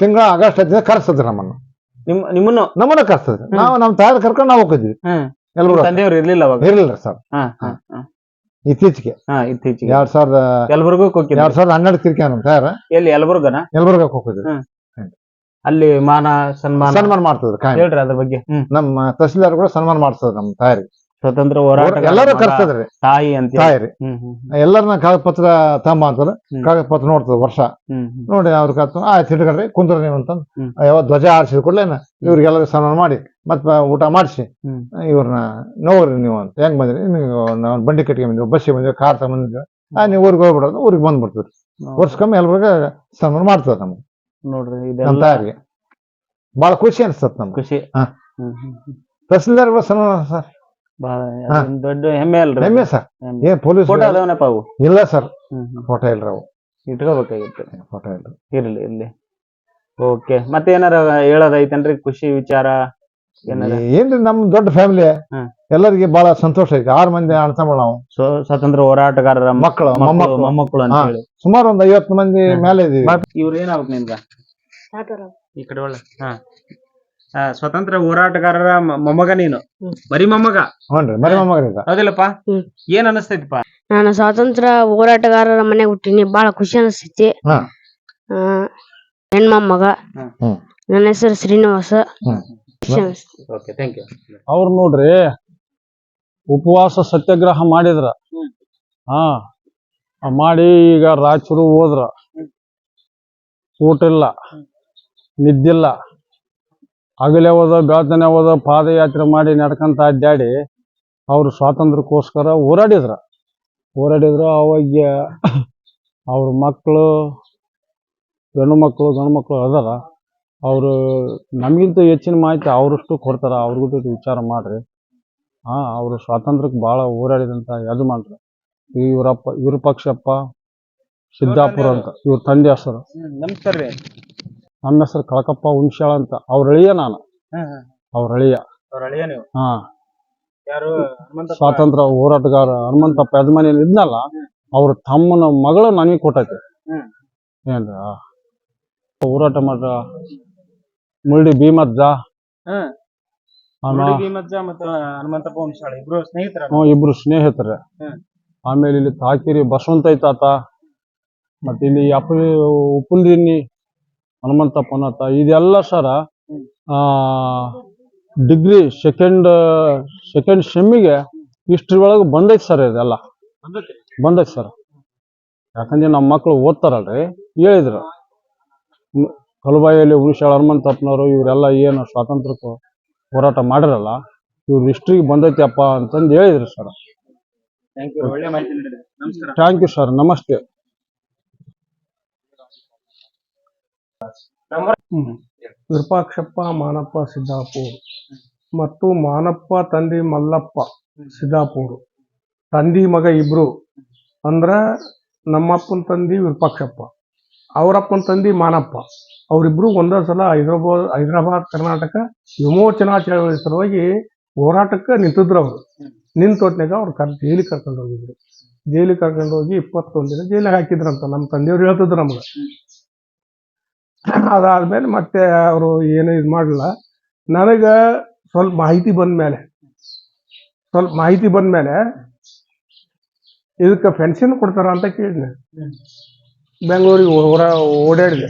ತಿಂಗಳ ಆಗಸ್ಟ್ ಹದಿನೈದು ಕರೆಸ್ತದ್ರಿ ನಮ್ಮನ್ನು. ನಿಮ್ ನಿಮ್ಮನ್ನು? ನಮ್ಮನ್ನ ಕರೆಸ್ತದ್ರಿ. ನಾವು ನಮ್ಮ ತಾಯರ್ ಕರ್ಕೊಂಡು ನಾವು ಹೋಗಿದ್ವಿ. ಎಲ್ಲರೂ ತಂದೆಯವ್ರು ಇರ್ಲಿಲ್ಲ ಅವಾಗ? ಇರ್ಲಿಲ್ಲ ಸರ್. ಇತ್ತೀಚೆಗೆ. ಇತ್ತೀಚೆಗೆ. ಎರಡ್ ಸಾವಿರದ ಯಲಬುರ್ಗಕ್ಕೆ ಹೋಗಿದ್ವಿ ಎರಡ್ ಸಾವಿರದ ಹನ್ನೆರಡು ತಿರ್ಕೆ ನಮ್ಮ ತಾಯರ. ಎಲ್ಲಿ ಯಲಬುರ್ಗನ? ಯಲ್ಬುರ್ಗಕ್ಕೆ ಹೋಗಿದ್ವಿ. ಅಲ್ಲಿ ಮಾನ ಸನ್ಮಾನ? ಸನ್ಮಾನ ಮಾಡ್ತಿದ್ರು ಹೇಳ್ರಿ ಅದ್ರ ಬಗ್ಗೆ. ನಮ್ಮ ತಹಸೀಲ್ದಾರ್ ಕೂಡ ಸನ್ಮಾನ ಮಾಡ್ತದ ನಮ್ಮ ತಾಯರಿಗೆ. ಸ್ವತಂತ್ರ ಹೋರಾಟ ಎಲ್ಲರೂ ಕರ್ಸ್ತದ್ರಿ ತಾಯಿ ಅಂತ. ತಾಯಿ ರೀ ಎಲ್ಲರನ್ನ ಕಾಗದ ಪತ್ರ ತಮ್ಮ ಅಂತಾರ ಕಾಗದ ಪತ್ರ ನೋಡ್ತದ ವರ್ಷ. ನೋಡಿ ಅವ್ರ ಕತ್ ಆಯ್ತು ಹಿಡ್ಕೊಂಡ್ರಿ ಕುಂದ್ರ ನೀವು ಅಂತಂದು. ಯಾವ ಧ್ವಜ ಆರಿಸಿದ ಕೂಡಲೇನ ಇವ್ರಿಗೆಲ್ಲರೂ ಸ್ನಾನ ಮಾಡಿ ಮತ್ತ ಊಟ ಮಾಡಿಸಿ. ಇವ್ರನ್ನ ನೋಡ್ರಿ ನೀವು ಅಂತ. ಹೆಂಗ್ ಬಂದ್ರಿ? ನೀವು ನಾವು ಬಂಡಿ ಕಟ್ಟಿಗೆ ಬಂದಿವಿ ಬಸ್ಸಿಗೆ ಬಂದಿವಿ ಕಾರ್ ತಗೊಂಡಿದ್ವಿ ಆ ನೀವು ಊರಿಗೆ ಹೋಗ್ಬಿಡೋದು ಊರಿಗೆ ಬಂದ್ಬಿಡ್ತೀವಿ ವರ್ಷಕ್ಕೊಮ್ಮೆ ಎಲ್ರಿಗ ಸನ್ಮಾನ ಮಾಡ್ತದ ನಮ್ಗೆ. ನೋಡ್ರಿ ನಮ್ಮ ಇದೆಲ್ಲ ತಾಯಿಗೆ. ಬಹಳ ಖುಷಿ ಅನ್ಸ್ತದ ನಮ್ಗೆ. ಖುಷಿ. ತಹಸೀಲ್ದಾರ್ ಸನ್ಮಾನ ಸರ್ ದೊಡ್ಡ ಹೆಮ್ಮೆ ಅಲ್ರಿ ಹೆಮ್ಮೆ ಸರ್. ಏನ್ ಪೊಲೀಸ್ ಫೋಟೋ ಅದಾವನಪ್ಪ ಅವು? ಇಲ್ಲ ಸರ್. ಫೋಟೋ ಇಲ್ರಿ ಅವು. ಇಟ್ಕೋಬೇಕಾಗಿತ್ತು. ಫೋಟೋ ಇಲ್ರಿ ಇರ್ಲಿ ಇರ್ಲಿ. ಓಕೆ. ಮತ್ತೆ ಏನಾರ ಹೇಳೋದೈತೇನ್ರಿ ಖುಷಿ ವಿಚಾರ ಏನಾರ? ಏನ್ರಿ ನಮ್ ದೊಡ್ಡ ಫ್ಯಾಮಿಲಿ. ಎಲ್ಲರಿಗೆ ಬಹಳ ಸಂತೋಷ ಐತಿ. ಆರ್ ಮಂದಿ ಅಣ್ಣ ತಮ್ಮ ನಾವು ಸ್ವ- ಸ್ವಾತಂತ್ರ್ಯ ಹೋರಾಟಗಾರರ ಮಕ್ಕಳು ಮಕ್ಕಳು ಮೊಮ್ಮಕ್ಕಳು. ಅಂತ ಹೇಳಿ. ಸುಮಾರು ಒಂದ್ ಐವತ್ತು ಮಂದಿ. ಮೇಲೆ ಇದೀವಿ. ಇವ್ರ ಏನಾಗ್ಬೇಕು ನಿನ್ಗ ಈ ಕಡೆ ಒಳ್ಳೆ. ಹಾ. ಸ್ವತಂತ್ರ ಹೋರಾಟಗಾರರ ಮೊಮ್ಮಗ ನೀನು. ಬರಿ ಮೊಮ್ಮಗ? ಬರಿ ಮರಿ ಮೊಮ್ಮಗರಿಂದ ಹೌದಿಲ್ಲಪ್ಪ. ಏನ್ ಅನಸ್ತೈತಿಪ್ಪ? ನಾನು ಸ್ವಾತಂತ್ರ್ಯ ಹೋರಾಟಗಾರರ ಮನೆಗೆ ಹುಟ್ಟಿನಿ ಬಹಳ ಖುಷಿ ಅನಿಸ್ತೈತಿ. ಹಾ. ಆ, ಹೆಣ್ಮಮ್ಮಗ. ಹ್ಮ್. ನನ್ನ ಹೆಸರು ಶ್ರೀನಿವಾಸ. ಹ್ಮ್. ಖುಷಿ ಅನಿಸ್ತು ಓಕೆ ಥ್ಯಾಂಕ್ ಯು ಅವ್ರು ನೋಡ್ರಿ ಉಪವಾಸ ಸತ್ಯಾಗ್ರಹ ಮಾಡಿದ್ರ. ಹಾ ಆ ಮಾಡಿ ಈಗ ರಾಯಚೂರು ಹೋದ್ರ. ಊಟ ಇಲ್ಲ ನಿದ್ದಿಲ್ಲ. ಹಗಲೇ ಹೋದ ಬೆಳತನೆ ಹೋದ, ಪಾದಯಾತ್ರೆ ಮಾಡಿ ನಡ್ಕೊಂತ ಅಡ್ಡಾಡಿ ಅವರು ಸ್ವಾತಂತ್ರ್ಯಕ್ಕೋಸ್ಕರ ಹೋರಾಡಿದ್ರ. ಹೋರಾಡಿದ್ರು, ಅವಾಗ ಅವ್ರ ಮಕ್ಕಳು ಹೆಣ್ಣು ಮಕ್ಕಳು ಗಂಡು ಮಕ್ಕಳು ಅದಾರ. ಅವರು ನಮಗಿಂತ ಹೆಚ್ಚಿನ ಮಾಹಿತಿ ಅವರಷ್ಟು ಕೊಡ್ತಾರ, ಅವ್ರಿಗೂ ವಿಚಾರ ಮಾಡ್ರಿ. ಹಾಂ, ಅವರು ಸ್ವಾತಂತ್ರ್ಯಕ್ಕೆ ಭಾಳ ಹೋರಾಡಿದಂತ ಯಜಮಾನ್ರು. ಇವರಪ್ಪ ವಿರೂಪಾಕ್ಷಪ್ಪ ಸಿದ್ದಾಪುರ ಅಂತ, ಇವ್ರ ತಂದೆ ಹೆಸರು. ನಮಸ್ಕಾರ ನಮ್ಮ ಹೆಸರು ಕಳಕಪ್ಪ ಹುಣಸಾಳ ಅಂತ. ಅವ್ರ ಅಳಿಯ ನಾನು. ಅವ್ರ ಅಳಿಯ. ಅವ್ರ ಅಳಿಯ ನೀವು? ಹಾ. ಯಾರು? ಸ್ವಾತಂತ್ರ್ಯ ಹೋರಾಟಗಾರ ಹನುಮಂತಪ್ಪ ಯಜಮಾನಿ ಇದ್ನಲ್ಲ ಅವ್ರ ತಮ್ಮನ ಮಗಳು ನನಗೆ ಕೊಟ್ಟೈತೆ. ಏನ್ರ? ಹೋರಾಟ ಮಾಡ್ರ. ಮುಳ್ಳಿ ಭೀಮಜ್ಜ. ಇಬ್ರು ಸ್ನೇಹಿತರೆ. ಆಮೇಲೆ ಇಲ್ಲಿ ತಾಕಿರಿ ಬಸವಂತ ಐತಾತ ಮತ್ತೆ ಇಲ್ಲಿ ಅಪ್ಪ ಉಪ್ಪುಲ್ದಿನ್ನಿ ಹನುಮಂತಪ್ಪನ ತಾತ ಇದೆಲ್ಲ ಸರ ಆ ಡಿಗ್ರಿ ಸೆಕೆಂಡ್ ಸೆಕೆಂಡ್ ಸೆಮ್ಮಿಗೆ ಇಷ್ಟ್ರ ಒಳಗೆ ಬಂದೈತೆ ಸರ್ ಇದೆಲ್ಲ. ಬಂದೈತೆ ಸರ್. ಯಾಕಂದ್ರೆ ನಮ್ಮ ಮಕ್ಕಳು ಓದ್ತಾರಲ್ರಿ ಹೇಳಿದ್ರು. ಕಲಬಾಯಿಯಲ್ಲಿ ಉಳಿಸಾಳ ಹನುಮಂತಪ್ಪನವರು ಇವರೆಲ್ಲ ಏನು ಸ್ವಾತಂತ್ರ್ಯಕ್ಕೆ ಹೋರಾಟ ಮಾಡಿರಲ್ಲ ಇವ್ರ ಹಿಸ್ಟ್ರಿಗೆ ಬಂದೈತಿ ಅಪ್ಪ ಅಂತಂದು ಹೇಳಿದ್ರು ಸರ್. ಥ್ಯಾಂಕ್ ಯು ಸರ್ ನಮಸ್ತೆ. ವಿರೂಪಾಕ್ಷಪ್ಪ, ಮಾನಪ್ಪ, ಸಿದ್ದಾಪುರ್. ಮತ್ತು ಮಾನಪ್ಪ, ತಂದೆ ಮಲ್ಲಪ್ಪ, ಸಿದ್ದಾಪುರ್. ತಂದಿ ಮಗ ಇಬ್ರು. ಅಂದ್ರ ನಮ್ಮಪ್ಪನ ತಂದಿ ವಿರೂಪಾಕ್ಷಪ್ಪ. ಅವರಪ್ಪನ ತಂದಿ ಮಾನಪ್ಪ. ಅವರಿಬ್ರು ಒಂದೇ ಸಲ ಹೈದರಾಬಾದ್ ಹೈದರಾಬಾದ್, ಕರ್ನಾಟಕ ವಿಮೋಚನಾ ಚಳವಳಿ ಸಲುವಾಗಿ ಹೋರಾಟಕ್ಕೆ ನಿಂತಿದ್ರು ಅವರು. ನಿಂತ ಹೊತ್ನಾಗ ಅವ್ರು ಕರ್, ಜೈಲಿಗೆ ಕರ್ಕೊಂಡು ಹೋಗಿದ್ರು. ಜೈಲಿಗೆ ಕರ್ಕೊಂಡು ಹೋಗಿ ಇಪ್ಪತ್ತೊಂದು ದಿನ ಜೈಲಿಗೆ ಹಾಕಿದ್ರಂತ. ನಮ್ಮ ತಂದೆಯವ್ರು ಹೇಳ್ತಿದ್ರು ನಮ್ಗೆ. ಅದಾದ್ಮೇಲೆ ಮತ್ತೆ ಅವರು ಏನು ಇದು ಮಾಡಲಿಲ್ಲ. ನನಗೆ ಸ್ವಲ್ಪ ಮಾಹಿತಿ ಬಂದ ಮೇಲೆ, ಸ್ವಲ್ಪ ಮಾಹಿತಿ ಬಂದ ಮೇಲೆ ಇದಕ್ಕೆ ಪೆನ್ಷನ್ ಕೊಡ್ತಾರ ಅಂತ ಕೇಳಿದ್ನೆ. ಬೆಂಗಳೂರಿಗೆ ಹೊರ ಓಡಾಡಿದೆ.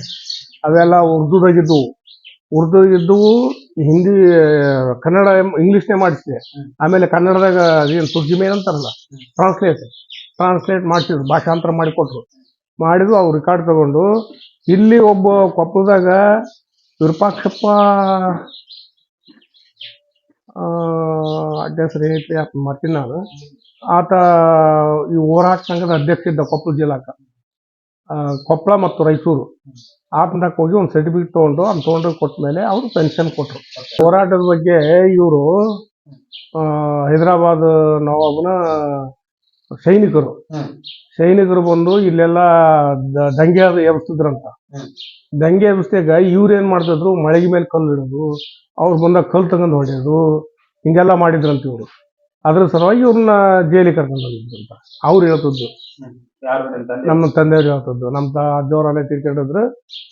ಅವೆಲ್ಲ ಉರ್ದುದಾಗಿದ್ದವು. ಉರ್ದುದಾಗಿದ್ದವು, ಹಿಂದಿ, ಕನ್ನಡ ಇಂಗ್ಲೀಷ್ನೇ ಮಾಡಿಸಿದೆ. ಆಮೇಲೆ ಕನ್ನಡದಾಗ ಅದೇನು ತುರ್ಜಿಮೆ ಅಂತಾರಲ್ಲ ಟ್ರಾನ್ಸ್ಲೇಟ್ ಟ್ರಾನ್ಸ್ಲೇಟ್ ಮಾಡಿಸಿದ್ರು, ಭಾಷಾಂತರ ಮಾಡಿಕೊಟ್ರು. ಮಾಡಿದ್ರು, ಅವ್ರು ರೆಕಾರ್ಡ್ ತಗೊಂಡು. ಇಲ್ಲಿ ಒಬ್ಬ ಕೊಪ್ಪಳದಾಗ ವಿರೂಪಾಕ್ಷಪ್ಪ ಹೆಸರು ಏನೈತಿ, ಆತ ಮರ್ತೀನಿ ನಾನು ಆತ ಈ ಹೋರಾಟ ಸಂಘದ ಅಧ್ಯಕ್ಷ ಇದ್ದ ಕೊಪ್ಪಳ ಜಿಲ್ಲಾಕ. ಕೊಪ್ಪಳ ಮತ್ತು ರಾಯಚೂರು. ಆತನಕ್ಕೆ ಹೋಗಿ ಒಂದು ಸರ್ಟಿಫಿಕೇಟ್ ತೊಗೊಂಡು ಅವ್ನು ತೊಗೊಂಡು ಕೊಟ್ಟ ಮೇಲೆ ಅವರು ಪೆನ್ಷನ್ ಕೊಟ್ಟರು ಹೋರಾಟದ ಬಗ್ಗೆ ಇವರು ಹೈದರಾಬಾದ್ ನವಾಬನ ಸೈನಿಕರು. ಸೈನಿಕರು ಬಂದು ಇಲ್ಲೆಲ್ಲ ದಂಗೆ ಅದು ಎಬ್ಸ್ತಿದ್ರಂತ. ದಂಗೆ ಎಬ್ಸ್ದಾಗ ಇವ್ರು ಏನ್ ಮಾಡ್ತಿದ್ರು ಮಳೆಗೆ ಮೇಲೆ ಕಲ್ಲು ಇಡೋದು ಅವ್ರು ಬಂದಾಗ ಕಲ್ಲು ತಗೊಂಡು ಹೊಡೆಯೋದು ಹಿಂಗೆಲ್ಲ ಮಾಡಿದ್ರಂತ ಇವರು. ಅದ್ರ ಸಲುವಾಗಿ ಇವ್ರನ್ನ ಜೈಲಿಗೆ ಕರ್ಕೊಂಡು ಹೋಗಿದ್ರಂತ. ಅವ್ರು ಹೇಳ್ತಿದ್ದು. ನಮ್ಮ ತಂದೆಯವ್ರು ಹೇಳ್ತಿದ್ದು. ನಮ್ಮ ತ ಅಜ್ಜವ್ರಲ್ಲೇ ತಿರ್ಕೊಂಡಿದ್ರು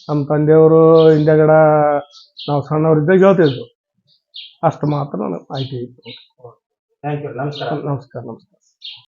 ನಮ್ಮ ತಂದೆಯವರು ಹಿಂದೆಗಡ ನಾವು ಸಣ್ಣವರಿದ್ದಾಗ ಹೇಳ್ತಿದ್ರು. ಅಷ್ಟು ಮಾತ್ರ ನನಗೆ you. ನಮಸ್ಕಾರ. ನಮಸ್ಕಾರ ನಮಸ್ಕಾರ.